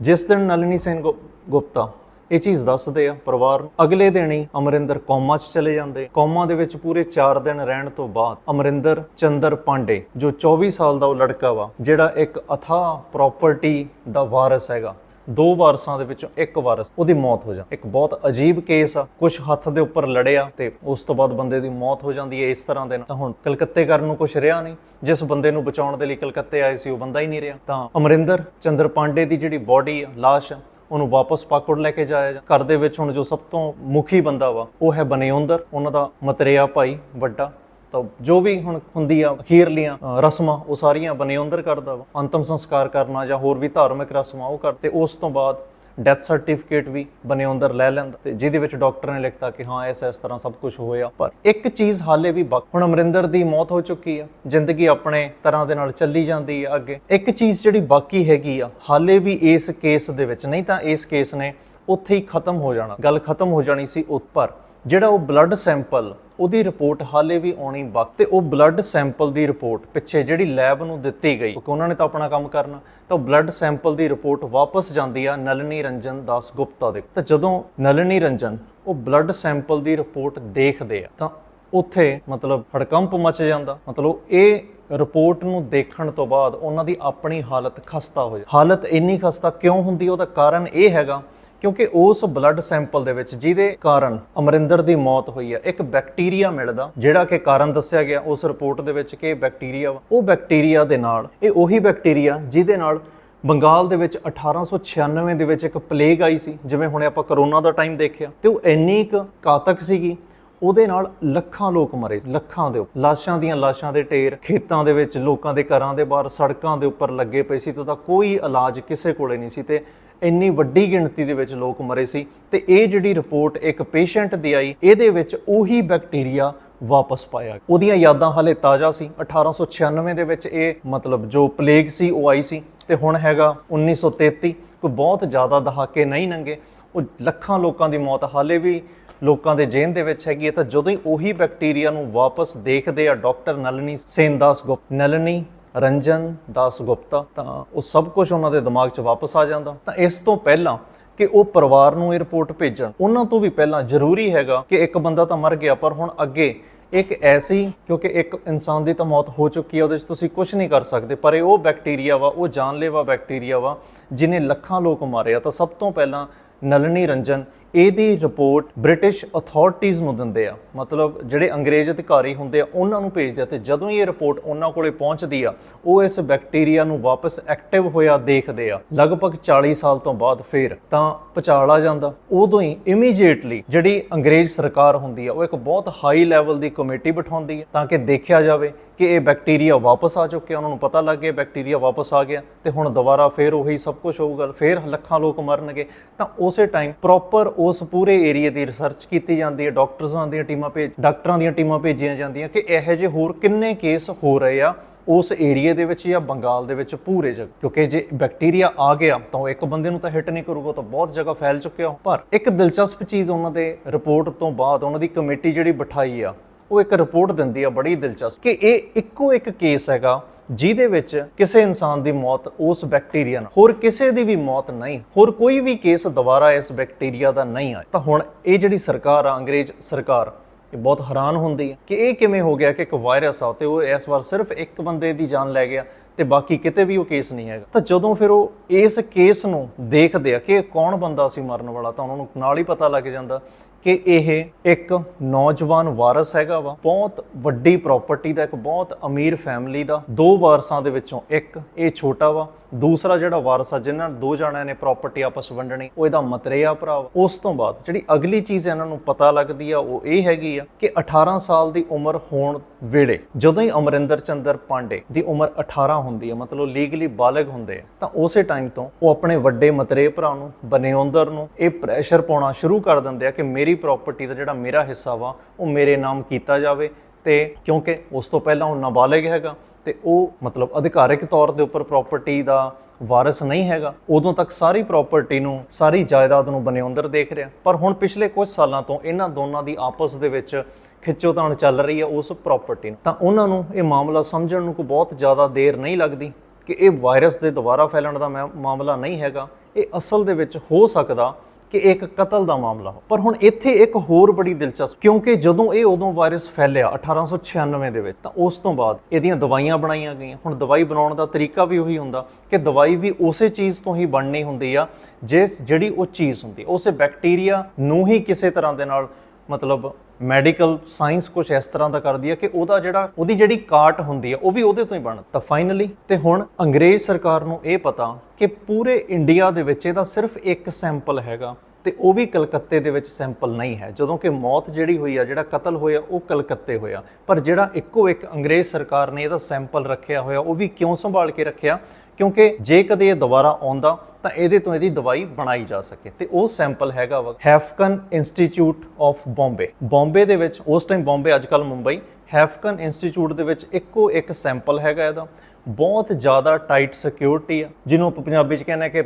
ਜਿਸ ਦਿਨ ਨਲਿਨੀ ਸੈਨ ਗੁ- ਗੁਪਤਾ ਇਹ ਚੀਜ਼ ਦੱਸਦੇ ਆ ਪਰਿਵਾਰ ਅਗਲੇ ਦਿਨ ਹੀ ਅਮਰਿੰਦਰ ਕੋਮਾ 'ਚ ਚਲੇ ਜਾਂਦੇ। ਕੋਮਾ ਦੇ ਵਿੱਚ ਪੂਰੇ 4 ਦਿਨ ਰਹਿਣ ਤੋਂ ਬਾਅਦ ਅਮਰਿੰਦਰ ਚੰਦਰ ਪਾਂਡੇ, ਜੋ 24 ਸਾਲ ਦਾ ਉਹ ਲੜਕਾ ਵਾ, ਜਿਹੜਾ ਇੱਕ ਅਥਾ ਪ੍ਰਾਪਰਟੀ ਦਾ ਵਾਰਿਸ ਹੈਗਾ। ਦੋ ਵਾਰਸਾਂ ਦੇ ਵਿੱਚੋਂ ਇੱਕ ਵਾਰਸ, ਉਹਦੀ ਮੌਤ ਹੋ ਜਾ। ਇੱਕ ਬਹੁਤ ਅਜੀਬ ਕੇਸ ਆ। ਕੁਝ ਹੱਥ ਦੇ ਉੱਪਰ ਲੜਿਆ ਤੇ ਉਸ ਤੋਂ ਬਾਅਦ ਬੰਦੇ ਦੀ ਮੌਤ ਹੋ ਜਾਂਦੀ ਹੈ ਇਸ ਤਰ੍ਹਾਂ ਦੇ ਨਾਲ। ਤਾਂ ਹੁਣ ਕਲਕੱਤੇ ਕਰਨ ਨੂੰ ਕੁਝ ਰਿਹਾ ਨਹੀਂ। ਜਿਸ ਬੰਦੇ ਨੂੰ ਬਚਾਉਣ ਦੇ ਲਈ ਕਲਕੱਤੇ ਆਏ ਸੀ, ਉਹ ਬੰਦਾ ਹੀ ਨਹੀਂ ਰਿਹਾ। ਤਾਂ ਅਮਰਿੰਦਰ ਚੰਦਰ ਪਾਂਡੇ ਦੀ ਜਿਹੜੀ ਬਾਡੀ ਆ, ਲਾਸ਼ ਆ, ਉਹਨੂੰ ਵਾਪਸ ਪਾਕੜ ਲੈ ਕੇ ਜਾਇਆ ਜਾ ਘਰ ਦੇ ਵਿੱਚ ਹੁਣ ਜੋ ਸਭ ਤੋਂ ਮੁਖੀ ਬੰਦਾ ਵਾ, ਉਹ ਹੈ ਬਨਿਉਂਦਰ। ਉਹਨਾਂ ਦਾ ਮਤਰੇਆ ਭਾਈ ਵੱਡਾ। ਤਾਂ ਜੋ ਵੀ ਹੁਣ ਹੁੰਦੀ ਆ ਅਖੀਰਲੀਆਂ ਰਸਮਾਂ, ਉਹ ਸਾਰੀਆਂ ਬਨਿਉਂਦਰ ਕਰਦਾ ਵਾ। ਅੰਤਮ ਸੰਸਕਾਰ ਕਰਨਾ ਜਾਂ ਹੋਰ ਵੀ ਧਾਰਮਿਕ ਰਸਮਾਂ ਉਹ ਕਰ ਉਸ ਤੋਂ ਬਾਅਦ ਡੈਥ ਸਰਟੀਫਿਕੇਟ ਵੀ ਬਨਿਉਂਦਰ ਲੈ ਲੈਂਦਾ। ਤੇ ਜਿਹਦੇ ਵਿੱਚ ਡਾਕਟਰ ਨੇ ਲਿਖਤਾ ਕਿ ਹਾਂ, ਇਸ ਇਸ ਤਰ੍ਹਾਂ ਸਭ ਕੁਝ ਹੋਇਆ। ਪਰ ਇੱਕ ਚੀਜ਼ ਹਾਲੇ ਵੀ ਬਾਕੀ ਹੁਣ ਅਮਰਿੰਦਰ ਦੀ ਮੌਤ ਹੋ ਚੁੱਕੀ ਆ। ਜ਼ਿੰਦਗੀ ਆਪਣੇ ਤਰ੍ਹਾਂ ਦੇ ਨਾਲ ਚੱਲੀ ਜਾਂਦੀ ਆ ਅੱਗੇ। ਇੱਕ ਚੀਜ਼ ਜਿਹੜੀ ਬਾਕੀ ਹੈਗੀ ਆ, ਹਾਲੇ ਵੀ ਇਸ ਕੇਸ ਦੇ ਵਿੱਚ, ਨਹੀਂ ਤਾਂ ਇਸ ਕੇਸ ਨੇ ਉੱਥੇ ਹੀ ਖਤਮ ਹੋ ਜਾਣਾ। ਗੱਲ ਖਤਮ ਹੋ ਜਾਣੀ ਸੀ ਉੱਪਰ ਜਿਹੜਾ ਉਹ ਬਲੱਡ ਸੈਂਪਲ ਉਹਦੀ ਰਿਪੋਰਟ ਹਾਲੇ ਵੀ ਆਉਣੀ ਬਾਕੀ ਤੇ ਉਹ ਬਲੱਡ ਸੈਂਪਲ ਦੀ ਰਿਪੋਰਟ ਪਿੱਛੇ ਜਿਹੜੀ ਲੈਬ ਨੂੰ ਦਿੱਤੀ ਗਈ, ਕਿਉਂਕਿ ਉਹਨਾਂ ਨੇ ਤਾਂ ਆਪਣਾ ਕੰਮ ਕਰਨਾ, ਤਾਂ ਉਹ ਬਲੱਡ ਸੈਂਪਲ ਦੀ ਰਿਪੋਰਟ ਵਾਪਸ ਜਾਂਦੀ ਆ ਨਲਨੀ ਰੰਜਨ ਦਾਸ ਗੁਪਤਾ ਦੇ। ਤਾਂ ਜਦੋਂ ਨਲਿਨੀ ਰੰਜਨ ਉਹ ਬਲੱਡ ਸੈਂਪਲ ਦੀ ਰਿਪੋਰਟ ਦੇਖਦੇ ਆ, ਤਾਂ ਉੱਥੇ ਮਤਲਬ ਹੜਕੰਪ ਮਚ ਜਾਂਦਾ। ਮਤਲਬ ਇਹ ਰਿਪੋਰਟ ਨੂੰ ਦੇਖਣ ਤੋਂ ਬਾਅਦ ਉਹਨਾਂ ਦੀ ਆਪਣੀ ਹਾਲਤ ਖਸਤਾ ਹੋ ਜਾਂਦੀ ਹਾਲਤ ਇੰਨੀ ਖਸਤਾ ਕਿਉਂ ਹੁੰਦੀ, ਉਹਦਾ ਕਾਰਨ ਇਹ ਹੈਗਾ ਕਿਉਂਕਿ ਉਸ ਬਲੱਡ ਸੈਂਪਲ ਦੇ ਵਿੱਚ ਜਿਹਦੇ ਕਾਰਨ ਅਮਰਿੰਦਰ ਦੀ ਮੌਤ ਹੋਈ ਹੈ, ਇੱਕ ਬੈਕਟੀਰੀਆ ਮਿਲਦਾ, ਜਿਹੜਾ ਕਿ ਕਾਰਨ ਦੱਸਿਆ ਗਿਆ ਉਸ ਰਿਪੋਰਟ ਦੇ ਵਿੱਚ ਕਿ ਬੈਕਟੀਰੀਆ ਵਾ। ਉਹ ਬੈਕਟੀਰੀਆ ਦੇ ਨਾਲ, ਇਹ ਉਹੀ ਬੈਕਟੀਰੀਆ ਜਿਹਦੇ ਨਾਲ ਬੰਗਾਲ ਦੇ ਵਿੱਚ 1896 ਦੇ ਵਿੱਚ ਇੱਕ ਪਲੇਗ ਆਈ ਸੀ, ਜਿਵੇਂ ਹੁਣੇ ਆਪਾਂ ਕਰੋਨਾ ਦਾ ਟਾਈਮ ਦੇਖਿਆ। ਤੇ ਉਹ ਇੰਨੀ ਕੁ ਘਾਤਕ ਸੀਗੀ, ਉਹਦੇ ਨਾਲ ਲੱਖਾਂ ਲੋਕ ਮਰੇ ਲੱਖਾਂ ਦੇ ਲਾਸ਼ਾਂ ਦੀਆਂ ਲਾਸ਼ਾਂ ਦੇ ਢੇਰ, ਖੇਤਾਂ ਦੇ ਵਿੱਚ, ਲੋਕਾਂ ਦੇ ਘਰਾਂ ਦੇ ਬਾਹਰ, ਸੜਕਾਂ ਦੇ ਉੱਪਰ ਲੱਗੇ ਪਏ ਸੀ ਤੇ ਉਹਦਾ ਕੋਈ ਇਲਾਜ ਕਿਸੇ ਕੋਲੇ ਨਹੀਂ ਸੀ ਤੇ ਇੰਨੀ ਵੱਡੀ ਗਿਣਤੀ ਦੇ ਵਿੱਚ ਲੋਕ ਮਰੇ ਸੀ ਤੇ ਇਹ ਜਿਹੜੀ ਰਿਪੋਰਟ ਇੱਕ ਪੇਸ਼ੈਂਟ ਦੀ ਆਈ, ਇਹਦੇ ਵਿੱਚ ਉਹੀ ਬੈਕਟੀਰੀਆ ਵਾਪਸ ਪਾਇਆ। ਉਹਦੀਆਂ ਯਾਦਾਂ ਹਲੇ ਤਾਜ਼ਾ ਸੀ। 1896 ਦੇ ਵਿੱਚ ਇਹ ਮਤਲਬ ਜੋ ਪਲੇਗ ਸੀ, ਉਹ ਆਈ ਸੀ ਤੇ ਹੁਣ ਹੈਗਾ 1933 ਕੋਈ ਬਹੁਤ ਜ਼ਿਆਦਾ ਦਹਾਕੇ ਨਹੀਂ ਨੰਗੇ। ਉਹ ਲੱਖਾਂ ਲੋਕਾਂ ਦੀ ਮੌਤ, ਹਾਲੇ ਵੀ ਲੋਕਾਂ ਦੇ ਜੇਨ ਦੇ ਵਿੱਚ ਹੈਗੀ ਹੈ। ਤਾਂ ਜਦੋਂ ਹੀ ਉਹੀ ਬੈਕਟੀਰੀਆ ਨੂੰ ਵਾਪਸ ਦੇਖਦੇ ਆ ਡਾਕਟਰ ਨਲਨੀ ਸੇਨਦਾਸ ਗੁਪਤ, ਨਲਨੀ ਰੰਜਨ, ਦਾਸ ਗੁਪਤਾ, ਤਾਂ ਉਹ ਸਭ ਕੁਝ ਉਹਨਾਂ ਦੇ ਦਿਮਾਗ 'ਚ ਵਾਪਸ ਆ ਜਾਂਦਾ। ਤਾਂ ਇਸ ਤੋਂ ਪਹਿਲਾਂ ਕਿ ਉਹ ਪਰਿਵਾਰ ਨੂੰ ਇਹ ਰਿਪੋਰਟ ਭੇਜਣ, ਉਹਨਾਂ ਤੋਂ ਵੀ ਪਹਿਲਾਂ ਜ਼ਰੂਰੀ ਹੈਗਾ ਕਿ ਇੱਕ ਬੰਦਾ ਤਾਂ ਮਰ ਗਿਆ, ਪਰ ਹੁਣ ਅੱਗੇ ਇੱਕ ਐਸੀ, ਕਿਉਂਕਿ ਇੱਕ ਇਨਸਾਨ ਦੀ ਤਾਂ ਮੌਤ ਹੋ ਚੁੱਕੀ ਹੈ ਉਹਦੇ 'ਚ ਤੁਸੀਂ ਕੁਝ ਨਹੀਂ ਕਰ ਸਕਦੇ, ਪਰ ਇਹ ਉਹ ਬੈਕਟੀਰੀਆ ਵਾ, ਉਹ ਜਾਨਲੇਵਾ ਬੈਕਟੀਰੀਆ ਵਾ, ਜਿਨੇ ਲੱਖਾਂ ਲੋਕ ਮਾਰੇ ਆ। ਤਾਂ ਸਭ ਤੋਂ ਪਹਿਲਾਂ ਨਲਨੀ ਰੰਜਨ ਇਹਦੀ ਰਿਪੋਰਟ ਬ੍ਰਿਟਿਸ਼ ਅਥਾਰਟੀਆਂ ਨੂੰ ਦਿੰਦੇ ਆ। ਮਤਲਬ ਜਿਹੜੇ ਅੰਗਰੇਜ਼ ਅਧਿਕਾਰੀ ਹੁੰਦੇ ਆ, ਉਹਨਾਂ ਨੂੰ ਭੇਜਦੇ ਆ ਤੇ ਜਦੋਂ ਹੀ ਇਹ ਰਿਪੋਰਟ ਉਹਨਾਂ ਕੋਲੇ ਪਹੁੰਚਦੀ ਆ, ਉਹ ਇਸ ਬੈਕਟੀਰੀਆ ਨੂੰ ਵਾਪਸ ਐਕਟਿਵ ਹੋਇਆ ਦੇਖਦੇ ਆ। ਲਗਭਗ 40 ਸਾਲ ਤੋਂ ਬਾਅਦ ਫੇਰ ਤਾਂ ਪਚਾਲਾ ਜਾਂਦਾ। ਉਦੋਂ ਹੀ ਇਮੀਡੀਏਟਲੀ ਜਿਹੜੀ ਅੰਗਰੇਜ਼ ਸਰਕਾਰ ਹੁੰਦੀ ਆ, ਉਹ ਇੱਕ ਬਹੁਤ ਹਾਈ ਲੈਵਲ ਦੀ ਕਮੇਟੀ ਬਿਠਾਉਂਦੀ ਹੈ ਤਾਂ ਕਿ ਦੇਖਿਆ ਜਾਵੇ ਕਿ ਇਹ ਬੈਕਟੀਰੀਆ ਵਾਪਸ ਆ ਚੁੱਕਿਆ ਉਹਨਾਂ ਨੂੰ ਪਤਾ ਲੱਗ ਗਿਆ ਬੈਕਟੀਰੀਆ ਵਾਪਸ ਆ ਗਿਆ ਤੇ ਹੁਣ ਦੁਬਾਰਾ ਫੇਰ ਉਹੀ ਸਭ ਕੁਝ ਹੋਊਗਾ, ਫੇਰ ਲੱਖਾਂ ਲੋਕ ਮਰਨਗੇ। ਤਾਂ ਉਸੇ ਟਾਈਮ ਪ੍ਰੋਪਰ ਉਸ ਪੂਰੇ ਏਰੀਆ ਦੀ ਰਿਸਰਚ ਕੀਤੀ ਜਾਂਦੀ ਹੈ ਡਾਕਟਰਸਾਂ ਦੀਆਂ ਟੀਮਾਂ ਭੇਜ, ਡਾਕਟਰਾਂ ਦੀਆਂ ਟੀਮਾਂ ਭੇਜੀਆਂ ਜਾਂਦੀਆਂ ਕਿ ਇਹੋ ਜਿਹੇ ਹੋਰ ਕਿੰਨੇ ਕੇਸ ਹੋ ਰਹੇ ਆ ਉਸ ਏਰੀਆ ਦੇ ਵਿੱਚ ਜਾਂ ਬੰਗਾਲ ਦੇ ਵਿੱਚ ਪੂਰੇ ਜਗ ਕਿਉਂਕਿ ਜੇ ਬੈਕਟੀਰੀਆ ਆ ਗਿਆ ਤਾਂ ਉਹ ਇੱਕ ਬੰਦੇ ਨੂੰ ਤਾਂ ਹਿੱਟ ਨਹੀਂ ਕਰੂਗਾ ਤਾਂ ਬਹੁਤ ਜਗ੍ਹਾ ਫੈਲ ਚੁੱਕਿਆ। ਪਰ ਇੱਕ ਦਿਲਚਸਪ ਚੀਜ਼ ਉਹਨਾਂ ਦੇ ਰਿਪੋਰਟ ਤੋਂ ਬਾਅਦ, ਉਹਨਾਂ ਦੀ ਕਮੇਟੀ ਜਿਹੜੀ ਬਿਠਾਈ ਆ ਉਹ ਇੱਕ ਰਿਪੋਰਟ ਦਿੰਦੀ ਆ, ਬੜੀ ਦਿਲਚਸਪ, ਕਿ ਇਹ ਇੱਕੋ ਇੱਕ ਕੇਸ ਹੈਗਾ ਜਿਹਦੇ ਵਿੱਚ ਕਿਸੇ ਇਨਸਾਨ ਦੀ ਮੌਤ ਉਸ ਬੈਕਟੀਰੀਆ ਨਾਲ, ਹੋਰ ਕਿਸੇ ਦੀ ਵੀ ਮੌਤ ਨਹੀਂ, ਹੋਰ ਕੋਈ ਵੀ ਕੇਸ ਦੁਬਾਰਾ ਇਸ ਬੈਕਟੀਰੀਆ ਦਾ ਨਹੀਂ ਆਇਆ। ਤਾਂ ਹੁਣ ਇਹ ਜਿਹੜੀ ਸਰਕਾਰ ਆ, ਅੰਗਰੇਜ਼ ਸਰਕਾਰ, ਇਹ ਬਹੁਤ ਹੈਰਾਨ ਹੁੰਦੀ ਹੈ ਕਿ ਇਹ ਕਿਵੇਂ ਹੋ ਗਿਆ ਕਿ ਇੱਕ ਵਾਇਰਸ ਆ, ਤੇ ਉਹ ਇਸ ਵਾਰ ਸਿਰਫ ਇੱਕ ਬੰਦੇ ਦੀ ਜਾਨ ਲੈ ਗਿਆ ਤੇ ਬਾਕੀ ਕਿਤੇ ਵੀ ਉਹ ਕੇਸ ਨਹੀਂ ਹੈਗਾ। ਤਾਂ ਜਦੋਂ ਫਿਰ ਉਹ ਇਸ ਕੇਸ ਨੂੰ ਦੇਖਦੇ ਆ ਕਿ ਕੌਣ ਬੰਦਾ ਸੀ ਮਰਨ ਵਾਲਾ, ਤਾਂ ਉਹਨਾਂ ਨੂੰ ਨਾਲ ਹੀ ਪਤਾ ਲੱਗ ਜਾਂਦਾ ਕਿ ਇਹ ਇੱਕ ਨੌਜਵਾਨ ਵਾਰਸ ਹੈਗਾ ਵਾ। ਬਹੁਤ ਵੱਡੀ ਪ੍ਰਾਪਰਟੀ ਦਾ, ਇੱਕ ਬਹੁਤ ਅਮੀਰ ਫੈਮਿਲੀ ਦਾ। ਦੋ ਵਾਰਸਾਂ ਦੇ ਵਿੱਚੋਂ ਇੱਕ, ਇਹ ਛੋਟਾ ਵਾ। ਦੂਸਰਾ ਜਿਹੜਾ ਵਾਰਸ ਆ, ਜਿਨ੍ਹਾਂ ਦੋ ਜਣਿਆਂ ਨੇ ਪ੍ਰਾਪਰਟੀ ਆਪਸ ਵੰਡਣੀ, ਉਹ ਇਹਦਾ ਮਤਰੇਆ ਭਰਾ ਉਸ ਤੋਂ ਬਾਅਦ ਜਿਹੜੀ ਅਗਲੀ ਚੀਜ਼ ਇਹਨਾਂ ਨੂੰ ਪਤਾ ਲੱਗਦੀ ਆ, ਉਹ ਇਹ ਹੈਗੀ ਆ ਕਿ 18 ਸਾਲ ਦੀ ਉਮਰ ਹੋਣ ਵੇਲੇ ਜਦੋਂ ਹੀ ਅਮਰਿੰਦਰ ਚੰਦਰ ਪਾਂਡੇ ਦੀ ਉਮਰ 18 ਹੁੰਦੀ ਹੈ ਮਤਲਬ ਲੀਗਲੀ ਬਾਲਗ ਹੁੰਦੇ ਆ, ਤਾਂ ਉਸੇ ਟਾਈਮ ਤੋਂ ਉਹ ਆਪਣੇ ਵੱਡੇ ਮਤਰੇ ਭਰਾ ਨੂੰ, ਬਨਿਓਂਦਰ ਨੂੰ ਇਹ ਪ੍ਰੈਸ਼ਰ ਪਾਉਣਾ ਸ਼ੁਰੂ ਕਰ ਦਿੰਦੇ ਆ ਕਿ ਮੇਰੀ ਪ੍ਰਾਪਰਟੀ ਦਾ ਜਿਹੜਾ ਮੇਰਾ ਹਿੱਸਾ ਵਾ, ਉਹ ਮੇਰੇ ਨਾਮ ਕੀਤਾ ਜਾਵੇ ਤੇ ਕਿਉਂਕਿ ਉਸ ਤੋਂ ਪਹਿਲਾਂ ਉਹ ਨਾਬਾਲਗ ਹੈਗਾ ਤੇ ਉਹ ਮਤਲਬ ਅਧਿਕਾਰਿਕ ਤੌਰ ਦੇ ਉੱਪਰ ਪ੍ਰਾਪਰਟੀ ਦਾ ਵਾਰਿਸ ਨਹੀਂ ਹੈਗਾ। ਉਦੋਂ ਤੱਕ ਸਾਰੀ ਪ੍ਰਾਪਰਟੀ ਨੂੰ, ਸਾਰੀ ਜਾਇਦਾਦ ਨੂੰ ਬਨਿਉਂਦਰ ਦੇਖ ਰਿਹਾ। ਪਰ ਹੁਣ ਪਿਛਲੇ ਕੁਝ ਸਾਲਾਂ ਤੋਂ ਇਹਨਾਂ ਦੋਨਾਂ ਦੀ ਆਪਸ ਦੇ ਵਿੱਚ ਖਿੱਚੋਤਾਣ ਚੱਲ ਰਹੀ ਹੈ ਉਸ ਪ੍ਰਾਪਰਟੀ ਨੂੰ। ਤਾਂ ਉਹਨਾਂ ਨੂੰ ਇਹ ਮਾਮਲਾ ਸਮਝਣ ਨੂੰ ਕੋਈ ਬਹੁਤ ਜ਼ਿਆਦਾ ਦੇਰ ਨਹੀਂ ਲੱਗਦੀ ਕਿ ਇਹ ਵਾਇਰਸ ਦੇ ਦੁਬਾਰਾ ਫੈਲਣ ਦਾ ਮਾ- ਮਾਮਲਾ ਨਹੀਂ ਹੈਗਾ। ਇਹ ਅਸਲ ਦੇ ਵਿੱਚ ਹੋ ਸਕਦਾ ਕਿ ਇੱਕ ਕਤਲ ਦਾ ਮਾਮਲਾ ਪਰ ਹੁਣ ਇੱਥੇ ਇੱਕ ਹੋਰ ਬੜੀ ਦਿਲਚਸਪ, ਕਿਉਂਕਿ ਜਦੋਂ ਇਹ ਉਦੋਂ ਵਾਇਰਸ ਫੈਲਿਆ 1896 ਦੇ ਵਿੱਚ, ਤਾਂ ਉਸ ਤੋਂ ਬਾਅਦ ਇਹਦੀਆਂ ਦਵਾਈਆਂ ਬਣਾਈਆਂ ਗਈਆਂ। ਹੁਣ ਦਵਾਈ ਬਣਾਉਣ ਦਾ ਤਰੀਕਾ ਵੀ ਉਹੀ ਹੁੰਦਾ ਕਿ ਦਵਾਈ ਵੀ ਉਸੇ ਚੀਜ਼ ਤੋਂ ਹੀ ਬਣਨੀ ਹੁੰਦੀ ਆ, ਜਿਸ ਜਿਹੜੀ ਉਹ ਚੀਜ਼ ਹੁੰਦੀ। ਉਸੇ ਬੈਕਟੀਰੀਆ ਨੂੰ ਹੀ ਕਿਸੇ ਤਰ੍ਹਾਂ ਦੇ ਨਾਲ ਮਤਲਬ ਮੈਡੀਕਲ ਸਾਇੰਸ ਕੁਝ ਇਸ ਤਰ੍ਹਾਂ ਦਾ ਕਰਦੀ ਹੈ ਕਿ ਉਹਦਾ ਜਿਹੜਾ, ਉਹਦੀ ਜਿਹੜੀ ਕਾਟ ਹੁੰਦੀ ਹੈ ਉਹ ਵੀ ਉਹਦੇ ਤੋਂ ਹੀ ਬਣ ਤਾਂ ਫਾਈਨਲੀ ਤੇ ਹੁਣ ਅੰਗਰੇਜ਼ ਸਰਕਾਰ ਨੂੰ ਇਹ ਪਤਾ ਕਿ ਪੂਰੇ ਇੰਡੀਆ ਦੇ ਵਿੱਚ ਇਹਦਾ ਸਿਰਫ ਇੱਕ ਸੈਂਪਲ ਹੈਗਾ ਤੇ ਉਹ ਵੀ ਕਲਕੱਤੇ ਦੇ ਵਿੱਚ ਸੈਂਪਲ ਨਹੀਂ ਹੈ। ਜਦੋਂ ਕਿ ਮੌਤ ਜਿਹੜੀ ਹੋਈ ਆ, ਜਿਹੜਾ ਕਤਲ ਹੋਇਆ, ਉਹ ਕਲਕੱਤੇ ਹੋਇਆ। ਪਰ ਜਿਹੜਾ ਇੱਕੋ ਇੱਕ ਅੰਗਰੇਜ਼ ਸਰਕਾਰ ਨੇ ਇਹਦਾ ਸੈਂਪਲ ਰੱਖਿਆ ਹੋਇਆ, ਉਹ ਵੀ ਕਿਉਂ ਸੰਭਾਲ ਕੇ ਰੱਖਿਆ? ਕਿਉਂਕਿ ਜੇ ਕਦੇ ਇਹ ਦੁਬਾਰਾ ਆਉਂਦਾ, ਤਾਂ ਇਹਦੇ ਤੋਂ ਇਹਦੀ ਦਵਾਈ ਬਣਾਈ ਜਾ ਸਕੇ। ਤੇ ਉਹ ਸੈਂਪਲ ਹੈਗਾ ਵਾ Haffkine institute of Bombay Bombay ਦੇ ਵਿੱਚ, ਉਸ ਟਾਈਮ ਬੰਬੇ ਅੱਜ ਕੱਲ ਮੁੰਬਈ ਹੈਫਕਨ ਇੰਸਟੀਚਿਊਟ ਦੇ ਵਿੱਚ ਇੱਕੋ ਇੱਕ ਸੈਂਪਲ ਹੈਗਾ ਇਹਦਾ। ਬਹੁਤ ਜ਼ਿਆਦਾ ਟਾਈਟ ਸਿਕਿਉਰਿਟੀ ਆ। ਜਿਹਨੂੰ ਆਪਾਂ ਪੰਜਾਬੀ ਚ ਕਹਿੰਦੇ ਆ ਕਿ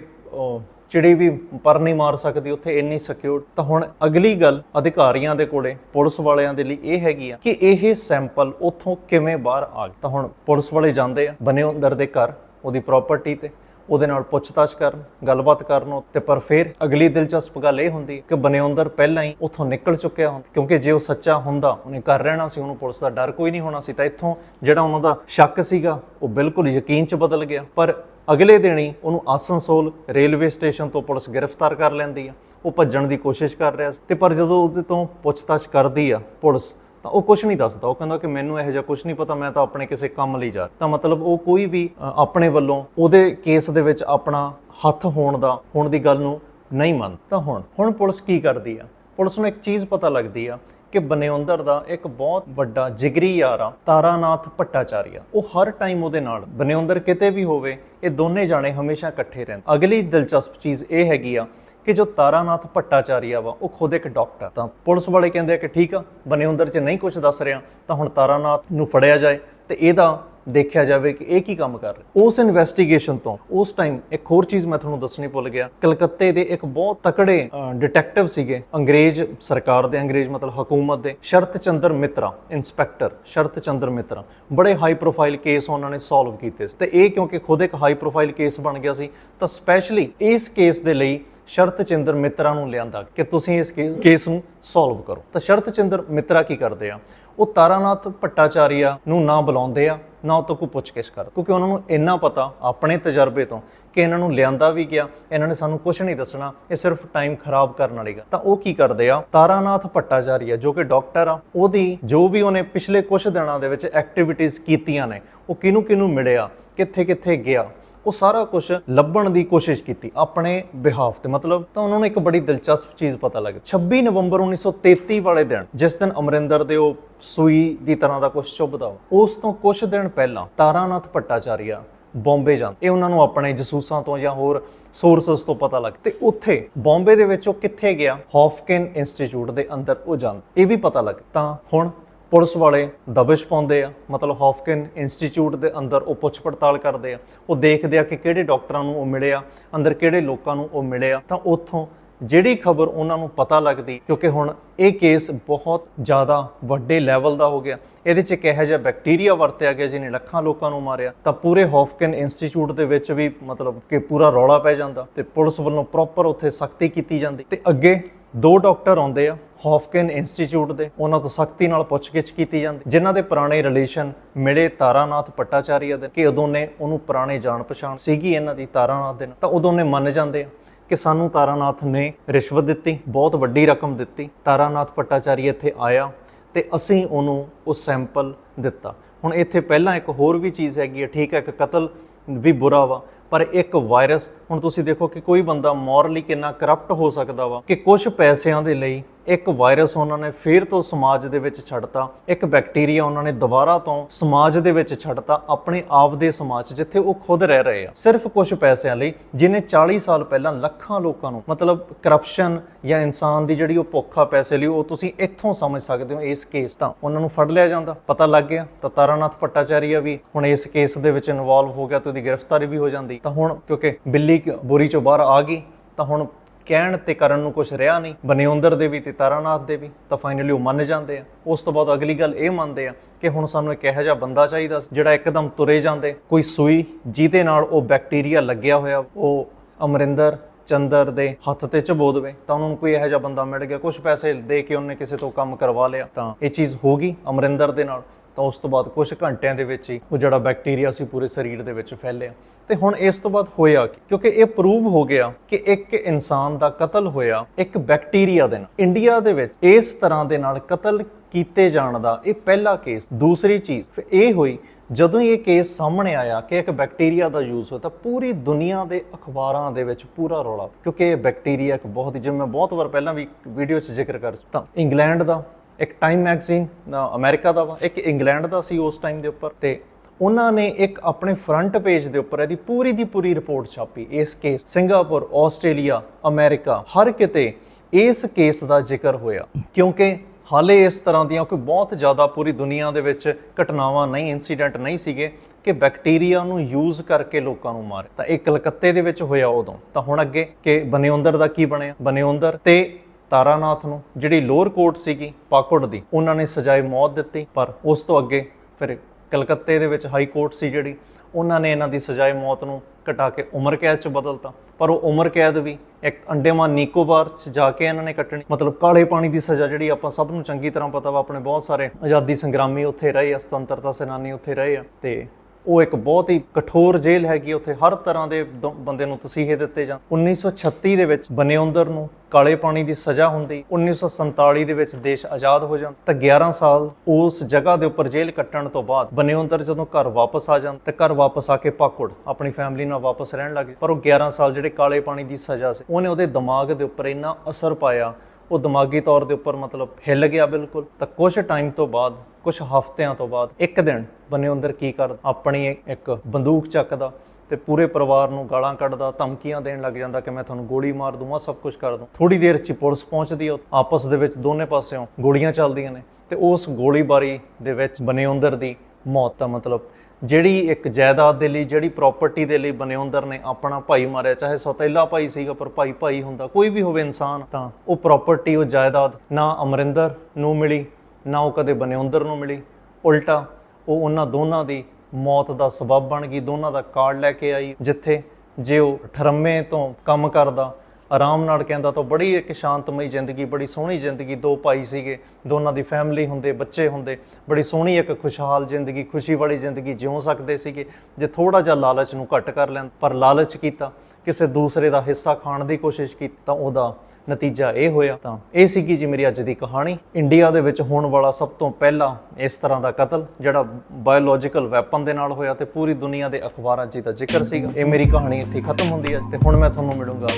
ਚਿੜੀ ਵੀ ਪਰ ਨਹੀਂ ਮਾਰ ਸਕਦੀ, ਉੱਥੇ ਇੰਨੀ ਸਿਕਿਉਰ ਤਾਂ ਹੁਣ ਅਗਲੀ ਗੱਲ ਅਧਿਕਾਰੀਆਂ ਦੇ ਕੋਲੇ, ਪੁਲਿਸ ਵਾਲਿਆਂ ਦੇ ਲਈ ਇਹ ਹੈਗੀ ਆ ਕਿ ਇਹ ਸੈਂਪਲ ਉੱਥੋਂ ਕਿਵੇਂ ਬਾਹਰ ਆ ਗਿਆ ਤਾਂ ਹੁਣ ਪੁਲਿਸ ਵਾਲੇ ਜਾਂਦੇ ਆ ਬਨੇ ਅੰਦਰ ਦੇ ਘਰ। ਉਹਦੀ ਪ੍ਰਾਪਰਟੀ ਤੇ, ਉਹਦੇ ਨਾਲ ਪੁੱਛਤਾਛ ਕਰਨ, ਗੱਲਬਾਤ ਕਰਨ ਤੇ ਪਰ ਫਿਰ ਅਗਲੀ ਦਿਲਚਸਪ ਗੱਲ ਇਹ ਹੁੰਦੀ ਕਿ ਬਨਿਓਂਦਰ ਪਹਿਲਾਂ ਹੀ ਉੱਥੋਂ ਨਿਕਲ ਚੁੱਕਿਆ ਹੁੰਦਾ, ਕਿਉਂਕਿ ਜੇ ਉਹ ਸੱਚਾ ਹੁੰਦਾ, ਉਹਨੇ ਕਰ ਰਹਿਣਾ ਸੀ, ਉਹਨੂੰ ਪੁਲਿਸ ਦਾ ਡਰ ਕੋਈ ਨਹੀਂ ਹੋਣਾ ਸੀ, ਤਾਂ ਇੱਥੋਂ ਜਿਹੜਾ ਉਹਨਾਂ ਦਾ ਸ਼ੱਕ ਸੀਗਾ, ਉਹ ਬਿਲਕੁਲ ਯਕੀਨ 'ਚ ਬਦਲ ਗਿਆ। ਪਰ ਅਗਲੇ ਦਿਨ ਹੀ ਉਹਨੂੰ ਆਸਨਸੋਲ ਰੇਲਵੇ ਸਟੇਸ਼ਨ ਤੋਂ ਪੁਲਿਸ ਗ੍ਰਿਫਤਾਰ ਕਰ ਲੈਂਦੀ ਆ, ਉਹ ਭੱਜਣ ਦੀ ਕੋਸ਼ਿਸ਼ ਕਰ ਰਿਹਾ ਸੀ, ਤੇ ਪਰ ਜਦੋਂ ਉਹਦੇ ਤੋਂ ਪੁੱਛਤਾਛ ਕਰਦੀ ਆ ਪੁਲਿਸ ਤਾਂ ਉਹ ਕੁਝ ਨਹੀਂ ਦੱਸਦਾ ਉਹ ਕਹਿੰਦਾ ਕਿ ਮੈਨੂੰ ਇਹੋ ਜਿਹਾ ਕੁਝ ਨਹੀਂ ਪਤਾ, ਮੈਂ ਤਾਂ ਆਪਣੇ ਕਿਸੇ ਕੰਮ ਲਈ ਜਾ ਤਾਂ ਮਤਲਬ ਉਹ ਕੋਈ ਵੀ ਆਪਣੇ ਵੱਲੋਂ ਉਹਦੇ ਕੇਸ ਦੇ ਵਿੱਚ ਆਪਣਾ ਹੱਥ ਹੋਣ ਦਾ, ਹੋਣ ਦੀ ਗੱਲ ਨੂੰ ਨਹੀਂ ਮੰਨ ਤਾਂ ਹੁਣ। ਹੁਣ ਪੁਲਿਸ ਕੀ ਕਰਦੀ ਆ? ਪੁਲਿਸ ਨੂੰ ਇੱਕ ਚੀਜ਼ ਪਤਾ ਲੱਗਦੀ ਆ ਕਿ ਬਨਿਓਂਦਰ ਦਾ ਇੱਕ ਬਹੁਤ ਵੱਡਾ ਜਿਗਰੀ ਯਾਰ ਆ, ਤਾਰਾਨਾਥ ਭੱਟਾਚਾਰੀਆ ਉਹ ਹਰ ਟਾਈਮ ਉਹਦੇ ਨਾਲ। ਬਨਿਓਂਦਰ ਕਿਤੇ ਵੀ ਹੋਵੇ, ਇਹ ਦੋਨੇ ਜਾਣੇ ਹਮੇਸ਼ਾ ਇਕੱਠੇ ਰਹਿੰਦੇ। ਅਗਲੀ ਦਿਲਚਸਪ ਚੀਜ਼ ਇਹ ਹੈਗੀ ਆ ਕਿ ਜੋ ਤਾਰਾਨਾਥ ਭੱਟਾਚਾਰੀਆ ਵਾ, ਉਹ ਖੁਦ ਇੱਕ ਡਾਕਟਰ ਤਾਂ ਪੁਲਿਸ ਵਾਲੇ ਕਹਿੰਦੇ ਆ ਕਿ ਠੀਕ ਆ ਬਨਿਓਂਦਰ 'ਚ ਨਹੀਂ ਕੁਝ ਦੱਸ ਰਿਹਾ, ਤਾਂ ਹੁਣ ਤਾਰਾਨਾਥ ਨੂੰ ਫੜਿਆ ਜਾਏ ਤੇ ਇਹਦਾ ਦੇਖਿਆ ਜਾਵੇ ਕਿ ਇਹ ਕੀ ਕੰਮ ਕਰ ਰਿਹਾ। ਉਸ ਇਨਵੈਸਟੀਗੇਸ਼ਨ ਤੋਂ, ਉਸ ਟਾਈਮ ਇੱਕ ਹੋਰ ਚੀਜ਼ ਮੈਂ ਤੁਹਾਨੂੰ ਦੱਸਣੀ ਭੁੱਲ ਗਿਆ। ਕਲਕੱਤੇ ਦੇ ਇੱਕ ਬਹੁਤ ਤਕੜੇ ਡਿਟੈਕਟਿਵ ਸੀਗੇ, ਅੰਗਰੇਜ਼ ਸਰਕਾਰ ਦੇ, ਅੰਗਰੇਜ਼ ਮਤਲਬ ਹਕੂਮਤ ਦੇ ਸ਼ਰਤ ਚੰਦਰ ਮਿੱਤਰਾ ਇਨਸਪੈਕਟਰ ਸ਼ਰਤ ਚੰਦਰ ਮਿੱਤਰਾ। ਬੜੇ ਹਾਈ ਪ੍ਰੋਫਾਈਲ ਕੇਸ ਉਹਨਾਂ ਨੇ ਸੋਲਵ ਕੀਤੇ ਸੀ। ਤੇ ਇਹ ਕਿਉਂਕਿ ਖੁਦ ਇੱਕ ਹਾਈ ਪ੍ਰੋਫਾਈਲ ਕੇਸ ਬਣ ਗਿਆ ਸੀ, ਤਾਂ ਸਪੈਸ਼ਲੀ ਇਸ ਕੇਸ ਦੇ ਲਈ ਸ਼ਰਤ ਚੰਦਰ ਮਿੱਤਰਾ ਨੂੰ ਲਿਆਂਦਾ ਕਿ ਤੁਸੀਂ ਇਸ ਕੇਸ ਨੂੰ ਸੋਲਵ ਕਰੋ। ਤਾਂ ਸ਼ਰਤ ਚੰਦਰ ਮਿੱਤਰਾ ਕੀ ਕਰਦੇ ਆ? ਉਹ ਤਾਰਾਨਾਥ ਭੱਟਾਚਾਰੀਆ ਨੂੰ ਨਾ ਬੁਲਾਉਂਦੇ ਆ, ਨਾ ਉਹ ਤੋਂ ਕੋਈ ਪੁੱਛਗਿੱਛ ਕਰ ਕਿਉਂਕਿ ਉਹਨਾਂ ਨੂੰ ਇੰਨਾ ਪਤਾ, ਆਪਣੇ ਤਜਰਬੇ ਤੋਂ, ਕਿ ਇਹਨਾਂ ਨੂੰ ਲਿਆਂਦਾ ਵੀ ਗਿਆ, ਇਹਨਾਂ ਨੇ ਸਾਨੂੰ ਕੁਝ ਨਹੀਂ ਦੱਸਣਾ, ਇਹ ਸਿਰਫ ਟਾਈਮ ਖਰਾਬ ਕਰਨ ਵਾਲੀ ਗੱਲ। ਤਾਂ ਉਹ ਕੀ ਕਰਦੇ ਆ? ਤਾਰਾਨਾਥ ਭੱਟਾਚਾਰੀਆ, ਜੋ ਕਿ ਡਾਕਟਰ ਆ, ਉਹਦੀ ਜੋ ਵੀ ਉਹਨੇ ਪਿਛਲੇ ਕੁਝ ਦਿਨਾਂ ਦੇ ਵਿੱਚ ਐਕਟੀਵਿਟੀਜ਼ ਕੀਤੀਆਂ ਨੇ, ਉਹ ਕਿਹਨੂੰ ਕਿਹਨੂੰ ਮਿਲਿਆ ਕਿੱਥੇ ਕਿੱਥੇ ਗਿਆ ਉਹ ਸਾਰਾ ਕੁਝ ਲੱਭਣ ਦੀ ਕੋਸ਼ਿਸ਼ ਕੀਤੀ ਆਪਣੇ ਬਿਹਾਫ ਤੇ। ਮਤਲਬ ਤਾਂ ਉਹਨਾਂ ਨੂੰ ਇੱਕ ਬੜੀ ਦਿਲਚਸਪ ਚੀਜ਼ ਪਤਾ ਲੱਗੀ। 26 ਨਵੰਬਰ 1933 ਵਾਲੇ ਦਿਨ, ਜਿਸ ਦਿਨ ਅਮਰਿੰਦਰ ਦੇ ਉਹ ਸੂਈ ਦੀ ਤਰ੍ਹਾਂ ਦਾ ਕੁਝ ਚੁੱਭਦਾ, ਉਸ ਤੋਂ ਕੁਝ ਦਿਨ ਪਹਿਲਾਂ ਤਾਰਾਨਾਥ ਭੱਟਾਚਾਰੀਆ, ਬੰਬੇ ਜਾਂ ਇਹ ਉਹਨਾਂ ਨੂੰ ਆਪਣੇ ਜਸੂਸਾਂ ਤੋਂ ਜਾਂ ਹੋਰ ਸੋਰਸਸ ਤੋਂ ਪਤਾ ਲੱਗ। ਤੇ ਉੱਥੇ ਬੰਬੇ ਦੇ ਵਿੱਚ ਉਹ ਕਿੱਥੇ ਗਿਆ? ਹੌਫਕਿਨ ਇੰਸਟੀਚਿਊਟ ਦੇ ਅੰਦਰ ਉਹ ਜਾਂਦਾ ਇਹ ਵੀ ਪਤਾ ਲੱਗ। ਤਾਂ ਹੁਣ ਪੁਲਿਸ ਵਾਲੇ ਦਬਿਸ਼ ਪਾਉਂਦੇ ਆ, ਮਤਲਬ ਹੌਫਕਿਨ ਇੰਸਟੀਚਿਊਟ ਦੇ ਅੰਦਰ ਉਹ ਪੁੱਛ ਪੜਤਾਲ ਕਰਦੇ ਆ। ਉਹ ਦੇਖਦੇ ਆ ਕਿ ਕਿਹੜੇ ਡਾਕਟਰਾਂ ਨੂੰ ਉਹ ਮਿਲੇ ਆ ਅੰਦਰ ਕਿਹੜੇ ਲੋਕਾਂ ਨੂੰ ਉਹ ਮਿਲੇ ਆ ਤਾਂ ਉੱਥੋਂ ਜਿਹੜੀ ਖਬਰ ਉਹਨਾਂ ਨੂੰ ਪਤਾ ਲੱਗਦੀ, ਕਿਉਂਕਿ ਹੁਣ ਇਹ ਕੇਸ ਬਹੁਤ ਜ਼ਿਆਦਾ ਵੱਡੇ ਲੈਵਲ ਦਾ ਹੋ ਗਿਆ। ਇਹਦੇ 'ਚ ਇੱਕ ਇਹੋ ਜਿਹਾ ਬੈਕਟੀਰੀਆ ਵਰਤਿਆ ਗਿਆ ਜਿਹਨੇ ਲੱਖਾਂ ਲੋਕਾਂ ਨੂੰ ਮਾਰਿਆ। ਤਾਂ ਪੂਰੇ ਹੌਫਕਿਨ ਇੰਸਟੀਚਿਊਟ ਦੇ ਵਿੱਚ ਵੀ ਮਤਲਬ ਕਿ ਪੂਰਾ ਰੌਲਾ ਪੈ ਜਾਂਦਾ ਤੇ ਪੁਲਿਸ ਵੱਲੋਂ ਪ੍ਰੋਪਰ ਉੱਥੇ ਸਖਤੀ ਕੀਤੀ ਜਾਂਦੀ। ਤੇ ਅੱਗੇ ਦੋ ਡਾਕਟਰ ਆਉਂਦੇ ਆ ਹੌਫਕਿਨ ਇੰਸਟੀਚਿਊਟ ਦੇ। ਉਹਨਾਂ ਤੋਂ ਸਖਤੀ ਨਾਲ ਪੁੱਛਗਿੱਛ ਕੀਤੀ ਜਾਂਦੀ, ਜਿਨ੍ਹਾਂ ਦੇ ਪੁਰਾਣੇ ਰਿਲੇਸ਼ਨ ਮਿਲੇ ਤਾਰਾਨਾਥ ਭੱਟਾਚਾਰੀਆ ਦੇ, ਕਿ ਉਦੋਂ ਨੇ ਉਹਨੂੰ ਪੁਰਾਣੇ ਜਾਣ ਪਛਾਣ ਸੀਗੀ ਇਹਨਾਂ ਦੀ ਤਾਰਾਨਾਥ ਦੇ ਨਾਲ। ਤਾਂ ਉਦੋਂ ਨੇ ਮੰਨ ਜਾਂਦੇ ਆ ਕਿ ਸਾਨੂੰ ਤਾਰਾਨਾਥ ਨੇ ਰਿਸ਼ਵਤ ਦਿੱਤੀ, ਬਹੁਤ ਵੱਡੀ ਰਕਮ ਦਿੱਤੀ। ਤਾਰਾਨਾਥ ਭੱਟਾਚਾਰੀ ਇੱਥੇ ਆਇਆ ਤੇ ਅਸੀਂ ਉਹਨੂੰ ਉਹ ਸੈਂਪਲ ਦਿੱਤਾ। ਹੁਣ ਇੱਥੇ ਪਹਿਲਾਂ ਇੱਕ ਹੋਰ ਵੀ ਚੀਜ਼ ਹੈਗੀ ਹੈ, ਠੀਕ ਹੈ, ਇੱਕ ਕਤਲ ਵੀ ਬੁਰਾ ਵਾ, ਪਰ ਇੱਕ ਵਾਇਰਸ, ਹੁਣ ਤੁਸੀਂ ਦੇਖੋ ਕਿ ਕੋਈ ਬੰਦਾ ਮੋਰਲੀ ਕਿੰਨਾ ਕਰਪਟ ਹੋ ਸਕਦਾ ਵਾ ਕਿ ਕੁਝ ਪੈਸਿਆਂ ਦੇ ਲਈ ਇੱਕ ਵਾਇਰਸ ਉਹਨਾਂ ਨੇ ਫੇਰ ਤੋਂ ਸਮਾਜ ਦੇ ਵਿੱਚ ਛੱਡਤਾ ਇੱਕ ਬੈਕਟੀਰੀਆ ਉਹਨਾਂ ਨੇ ਦੁਬਾਰਾ ਤੋਂ ਸਮਾਜ ਦੇ ਵਿੱਚ ਛੱਡਤਾ ਆਪਣੇ ਆਪ ਦੇ ਸਮਾਜ 'ਚ, ਜਿੱਥੇ ਉਹ ਖੁਦ ਰਹਿ ਰਹੇ ਆ। ਸਿਰਫ ਕੁਝ ਪੈਸਿਆਂ ਲਈ ਜਿਨੇ 40 ਸਾਲ ਪਹਿਲਾਂ ਲੱਖਾਂ ਲੋਕਾਂ ਨੂੰ ਮਤਲਬ ਕਰਪਸ਼ਨ ਜਾਂ ਇਨਸਾਨ ਦੀ ਜਿਹੜੀ ਉਹ ਭੁੱਖ ਆ ਪੈਸੇ ਲਈ ਉਹ ਤੁਸੀਂ ਇੱਥੋਂ ਸਮਝ ਸਕਦੇ ਹੋ ਇਸ ਕੇਸ ਤਾਂ ਉਹਨਾਂ ਨੂੰ ਫੜ ਲਿਆ ਜਾਂਦਾ। ਪਤਾ ਲੱਗ ਗਿਆ ਤਾਂ ਤਾਰਾਨਾਥ ਭੱਟਾਚਾਰੀਆ ਵੀ ਹੁਣ ਇਸ ਕੇਸ ਦੇ ਵਿੱਚ ਇਨਵੋਲਵ ਹੋ ਗਿਆ ਤੇ ਉਹਦੀ ਗ੍ਰਿਫਤਾਰੀ ਵੀ ਹੋ ਜਾਂਦੀ। ਤਾਂ ਹੁਣ ਕਿਉਂਕਿ ਬਿੱਲੀ ਬੋਰੀ ਚੋਂ ਬਾਹਰ ਆ ਗਈ ਤਾਂ ਹੁਣ ਕਹਿਣ ਤੇ ਕਰਨ ਨੂੰ ਕੁਝ ਰਿਹਾ ਨਹੀਂ। ਬਨਿਉਂਦਰ ਦੇ ਵੀ ਤੇ ਤਾਰਾਨਾਥ ਦੇ ਵੀ ਤਾਂ ਫਾਈਨਲੀ ਉਹ ਮੰਨ ਜਾਂਦੇ ਆ। ਉਸ ਤੋਂ ਬਾਅਦ ਅਗਲੀ ਗੱਲ ਇਹ ਮੰਨਦੇ ਆ ਕਿ ਹੁਣ ਸਾਨੂੰ ਇੱਕ ਇਹੋ ਜਿਹਾ ਬੰਦਾ ਚਾਹੀਦਾ ਸੀ ਜਿਹੜਾ ਇੱਕਦਮ ਤੁਰੇ ਜਾਂਦੇ। ਕੋਈ ਸੂਈ ਜਿਹਦੇ ਨਾਲ ਉਹ ਬੈਕਟੀਰੀਆ ਲੱਗਿਆ ਹੋਇਆ, ਉਹ ਅਮਰਿੰਦਰ, ਚੰਦਰ ਦੇ ਹੱਥ ਤੇ ਚਬੋ ਦੇਵੇ, ਤਾਂ ਉਹਨਾਂ ਨੂੰ ਕੋਈ ਇਹੋ ਜਿਹਾ ਬੰਦਾ ਮਿਲ ਗਿਆ। ਕੁਝ ਪੈਸੇ ਦੇ ਕੇ ਉਹਨੇ ਕਿਸੇ ਤੋਂ ਕੰਮ ਕਰਵਾ ਲਿਆ, ਤਾਂ ਇਹ ਚੀਜ਼ ਹੋ ਗਈ ਅਮਰਿੰਦਰ ਦੇ ਨਾਲ। ਤਾਂ ਉਸ ਤੋਂ ਬਾਅਦ ਕੁਝ ਘੰਟਿਆਂ ਦੇ ਵਿੱਚ ਹੀ ਉਹ ਜਿਹੜਾ ਬੈਕਟੀਰੀਆ ਸੀ ਪੂਰੇ ਸਰੀਰ ਦੇ ਵਿੱਚ ਫੈਲਿਆ। ਤੇ ਹੁਣ ਇਸ ਤੋਂ ਬਾਅਦ ਹੋਇਆ ਕੀ? ਕਿਉਂਕਿ ਇਹ ਪ੍ਰੂਵ ਹੋ ਗਿਆ ਕਿ ਇੱਕ ਇਨਸਾਨ ਦਾ ਕਤਲ ਹੋਇਆ ਇੱਕ ਬੈਕਟੀਰੀਆ ਦੇ ਨਾਲ। ਇੰਡੀਆ ਦੇ ਵਿੱਚ ਇਸ ਤਰ੍ਹਾਂ ਦੇ ਨਾਲ ਕਤਲ ਕੀਤੇ ਜਾਣ ਦਾ ਇਹ ਪਹਿਲਾ ਕੇਸ ਦੂਸਰੀ ਚੀਜ਼ ਇਹ ਹੋਈ, ਜਦੋਂ ਇਹ ਕੇਸ ਸਾਹਮਣੇ ਆਇਆ ਕਿ ਇੱਕ ਬੈਕਟੀਰੀਆ ਦਾ ਯੂਜ਼ ਹੋਇਆ ਤਾਂ ਪੂਰੀ ਦੁਨੀਆ ਦੇ ਅਖਬਾਰਾਂ ਦੇ ਵਿੱਚ ਪੂਰਾ ਰੌਲਾ। ਕਿਉਂਕਿ ਇਹ ਬੈਕਟੀਰੀਆ ਇੱਕ ਬਹੁਤ ਹੀ, ਜਿਵੇਂ ਮੈਂ ਬਹੁਤ ਵਾਰ ਪਹਿਲਾਂ ਵੀ ਵੀਡੀਓ 'ਚ ਜ਼ਿਕਰ ਕਰ ਚੁੱਕਾ। ਤਾਂ ਇੰਗਲੈਂਡ ਦਾ ਇੱਕ ਟਾਈਮ ਮੈਗਜ਼ੀਨ ਅਮਰੀਕਾ ਦਾ ਵਾ, ਇੱਕ ਇੰਗਲੈਂਡ ਦਾ ਸੀ ਉਸ ਟਾਈਮ ਦੇ ਉੱਪਰ, ਤੇ ਉਹਨਾਂ ਨੇ ਇੱਕ ਆਪਣੇ ਫਰੰਟ ਪੇਜ ਦੇ ਉੱਪਰ ਇਹਦੀ ਪੂਰੀ ਦੀ ਪੂਰੀ ਰਿਪੋਰਟ ਛਾਪੀ, ਇਸ ਕੇਸ ਸਿੰਗਾਪੁਰ ਆਸਟ੍ਰੇਲੀਆ ਅਮਰੀਕਾ ਹਰ ਕਿਤੇ ਇਸ ਕੇਸ ਦਾ ਜ਼ਿਕਰ ਹੋਇਆ, ਕਿਉਂਕਿ ਹਾਲੇ ਇਸ ਤਰ੍ਹਾਂ ਦੀਆਂ ਕੋਈ ਬਹੁਤ ਜ਼ਿਆਦਾ ਪੂਰੀ ਦੁਨੀਆ ਦੇ ਵਿੱਚ ਘਟਨਾਵਾਂ ਨਹੀਂ ਇਨਸੀਡੈਂਟ ਨਹੀਂ ਸੀਗੇ ਕਿ ਬੈਕਟੀਰੀਆ ਨੂੰ ਯੂਜ਼ ਕਰਕੇ ਲੋਕਾਂ ਨੂੰ ਮਾਰੇ। ਤਾਂ ਇਹ ਕਲਕੱਤੇ ਦੇ ਵਿੱਚ ਹੋਇਆ ਉਦੋਂ। ਤਾਂ ਹੁਣ ਅੱਗੇ ਕਿ ਬਨਿਉਂਦਰ ਦਾ ਕੀ ਬਣਿਆ? ਬਨਿਉਂਦਰ ਤੇ ਤਾਰਾਨਾਥ ਨੂੰ, ਜਿਹੜੀ ਲੋਅਰ ਕੋਰਟ ਸੀਗੀ ਪਾਕੁੜ ਦੀ, ਉਹਨਾਂ ਨੇ ਸਜ਼ਾਏ ਮੌਤ ਦਿੱਤੀ, ਪਰ ਉਸ ਤੋਂ ਅੱਗੇ ਫਿਰ ਕਲਕੱਤੇ ਦੇ ਵਿੱਚ ਹਾਈ ਕੋਰਟ ਸੀ ਜਿਹੜੀ, ਉਹਨਾਂ ਨੇ ਇਹਨਾਂ ਦੀ ਸਜ਼ਾਏ ਮੌਤ ਨੂੰ ਘਟਾ ਕੇ ਉਮਰ ਕੈਦ ਚ ਬਦਲਤਾ। ਪਰ ਉਹ ਉਮਰ ਕੈਦ ਵੀ ਇੱਕ ਅੰਡੇਮਾਨ ਨਿਕੋਬਾਰ ਚ ਜਾ ਕੇ ਇਹਨਾਂ ਨੇ ਕੱਟਣੀ, ਮਤਲਬ ਕਾਲੇ ਪਾਣੀ ਦੀ ਸਜ਼ਾ ਜਿਹੜੀ ਆਪਾਂ ਸਭ ਨੂੰ ਚੰਗੀ ਤਰ੍ਹਾਂ ਪਤਾ ਵਾ, ਆਪਣੇ ਬਹੁਤ ਸਾਰੇ ਆਜ਼ਾਦੀ ਸੰਗਰਾਮੀ ਉੱਥੇ ਰਹੇ ਆ, ਸੁਤੰਤਰਤਾ ਸੈਨਾਨੀ ਉੱਥੇ ਰਹੇ ਆ, ਤੇ ਉਹ ਇੱਕ ਬਹੁਤ ਹੀ ਕਠੋਰ ਜੇਲ੍ਹ ਹੈਗੀ ਉੱਥੇ ਹਰ ਤਰ੍ਹਾਂ ਦੇ ਦ- ਬੰਦੇ ਨੂੰ ਤਸੀਹੇ ਦਿੱਤੇ ਜਾਂ 1936 ਦੇ ਵਿੱਚ ਬਨਿਉਂਦਰ ਨੂੰ ਕਾਲੇ ਪਾਣੀ ਦੀ ਸਜ਼ਾ ਹੁੰਦੀ 1947 ਦੇ ਵਿੱਚ ਦੇਸ਼ ਆਜ਼ਾਦ ਹੋ ਜਾਂਦਾ ਤਾਂ 11 ਸਾਲ ਉਸ ਜਗ੍ਹਾ ਦੇ ਉੱਪਰ ਜੇਲ੍ਹ ਕੱਟਣ ਤੋਂ ਬਾਅਦ ਬਨਿਉਂਦਰ ਜਦੋਂ ਘਰ ਵਾਪਸ ਆ ਜਾਂਦਾ ਤਾਂ ਘਰ ਵਾਪਸ ਆ ਕੇ ਪਾਕੁੜ ਆਪਣੀ ਫੈਮਿਲੀ ਨਾਲ ਵਾਪਸ ਰਹਿਣ ਲੱਗ ਗਿਆ ਪਰ ਉਹ 11 ਸਾਲ ਜਿਹੜੇ ਕਾਲੇ ਪਾਣੀ ਦੀ ਸਜ਼ਾ ਸੀ, ਉਹਨੇ ਉਹਦੇ ਦਿਮਾਗ ਦੇ ਉੱਪਰ ਇੰਨਾ ਅਸਰ ਪਾਇਆ ਉਹ ਦਿਮਾਗੀ ਤੌਰ ਦੇ ਉੱਪਰ ਮਤਲਬ ਹਿੱਲ ਗਿਆ ਬਿਲਕੁਲ। ਤਾਂ ਕੁਝ ਟਾਈਮ ਤੋਂ ਬਾਅਦ ਕੁਝ ਹਫ਼ਤਿਆਂ ਤੋਂ ਬਾਅਦ, ਇੱਕ ਦਿਨ ਬਨਿਉਂਦਰ ਕੀ ਕਰਦਾ ਆਪਣੀ ਇੱਕ- ਬੰਦੂਕ ਚੱਕਦਾ ਤੇ ਪੂਰੇ ਪਰਿਵਾਰ ਨੂੰ ਗਾਲਾਂ ਕੱਢਦਾ, ਧਮਕੀਆਂ ਦੇਣ ਲੱਗ ਜਾਂਦਾ ਕਿ ਮੈਂ ਤੁਹਾਨੂੰ ਗੋਲੀ ਮਾਰ ਦੂੰਗਾ, ਸਭ ਕੁਝ ਕਰ ਦੂੰ। ਥੋੜੀ ਦੇਰ 'ਚ ਹੀ ਪੁਲਿਸ ਪਹੁੰਚਦੀ ਹੈ ਆਪਸ ਦੇ ਵਿੱਚ ਦੋਨੇ ਪਾਸਿਓਂ ਗੋਲੀਆਂ ਚੱਲਦੀਆਂ ਨੇ ਤੇ ਉਸ ਗੋਲੀਬਾਰੀ ਦੇ ਵਿੱਚ ਬਨਿਉਂਦਰ ਦੀ ਮੌਤ ਦਾ ਮਤਲਬ ਜਿਹੜੀ ਇੱਕ ਜਾਇਦਾਦ ਦੇ ਲਈ, ਜਿਹੜੀ ਪ੍ਰਾਪਰਟੀ ਦੇ ਲਈ ਬਨਿਉਂਦਰ ਨੇ, ਆਪਣਾ ਭਾਈ ਮਾਰਿਆ, ਚਾਹੇ ਸੌਤੇਲਾ ਭਾਈ ਸੀਗਾ, ਪਰ ਭਾਈ ਭਾਈ ਹੁੰਦਾ, ਕੋਈ ਵੀ ਹੋਵੇ ਇਨਸਾਨ, ਤਾਂ ਉਹ ਪ੍ਰਾਪਰਟੀ ਉਹ ਜਾਇਦਾਦ ਨਾ ਅਮਰਿੰਦਰ ਨੂੰ ਮਿਲੀ, ਨਾ ਉਹ ਕਦੇ ਬਨਿਉਂਦਰ ਨੂੰ ਮਿਲੀ। ਉਲਟਾ ਉਹ ਉਹਨਾਂ ਦੋਨਾਂ ਦੀ ਮੌਤ ਦਾ ਸਬਬ ਬਣ ਗਈ, ਦੋਨਾਂ ਦਾ ਕਾਰਡ ਲੈ ਕੇ ਆਈ, ਜਿੱਥੇ ਜੇ ਉਹ ਠਰਮੇ ਤੋਂ ਕੰਮ ਕਰਦਾ ਆਰਾਮ ਨਾਲ ਕਹਿੰਦਾ ਤਾਂ ਬੜੀ ਇੱਕ ਸ਼ਾਂਤਮਈ ਜ਼ਿੰਦਗੀ, ਬੜੀ ਸੋਹਣੀ ਜ਼ਿੰਦਗੀ ਦੋ ਭਾਈ ਸੀਗੇ, ਦੋਨਾਂ ਦੀ ਫੈਮਿਲੀ ਹੁੰਦੇ, ਬੱਚੇ ਹੁੰਦੇ, ਬੜੀ ਸੋਹਣੀ ਇੱਕ ਖੁਸ਼ਹਾਲ ਜ਼ਿੰਦਗੀ, ਖੁਸ਼ੀ ਵਾਲੀ ਜ਼ਿੰਦਗੀ ਜਿਉ ਸਕਦੇ ਸੀਗੇ, ਜੇ ਥੋੜਾ ਜਿਹਾ ਲਾਲਚ ਨੂੰ ਘੱਟ ਕਰ ਲੈਣ, ਪਰ ਲਾਲਚ ਕੀਤਾ। ਕਿਸੇ ਦੂਸਰੇ ਦਾ ਹਿੱਸਾ ਖਾਣ ਦੀ ਕੋਸ਼ਿਸ਼ ਕੀਤੀ ਤਾਂ ਉਹਦਾ ਨਤੀਜਾ ਇਹ ਹੋਇਆ। ਤਾਂ ਇਹ ਸੀਗੀ ਜੀ ਮੇਰੀ ਅੱਜ ਦੀ ਕਹਾਣੀ। ਇੰਡੀਆ ਦੇ ਵਿੱਚ ਹੋਣ ਵਾਲਾ ਸਭ ਤੋਂ ਪਹਿਲਾ ਇਸ ਤਰ੍ਹਾਂ ਦਾ ਕਤਲ, ਜਿਹੜਾ ਬਾਇਓਲੋਜੀਕਲ ਵੈਪਨ ਦੇ ਨਾਲ ਹੋਇਆ ਤੇ ਪੂਰੀ ਦੁਨੀਆ ਦੇ ਅਖਬਾਰਾਂ 'ਚ ਦਾ ਜ਼ਿਕਰ ਸੀਗਾ। ਇਹ ਮੇਰੀ ਕਹਾਣੀ ਇੱਥੇ ਖਤਮ ਹੁੰਦੀ ਹੈ। ਤੇ ਹੁਣ ਮੈਂ ਤੁਹਾਨੂੰ ਮਿਲੂੰਗਾ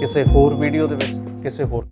ਕਿਸੇ ਹੋਰ ਵੀਡੀਓ ਦੇ ਵਿੱਚ, ਕਿਸੇ ਹੋਰ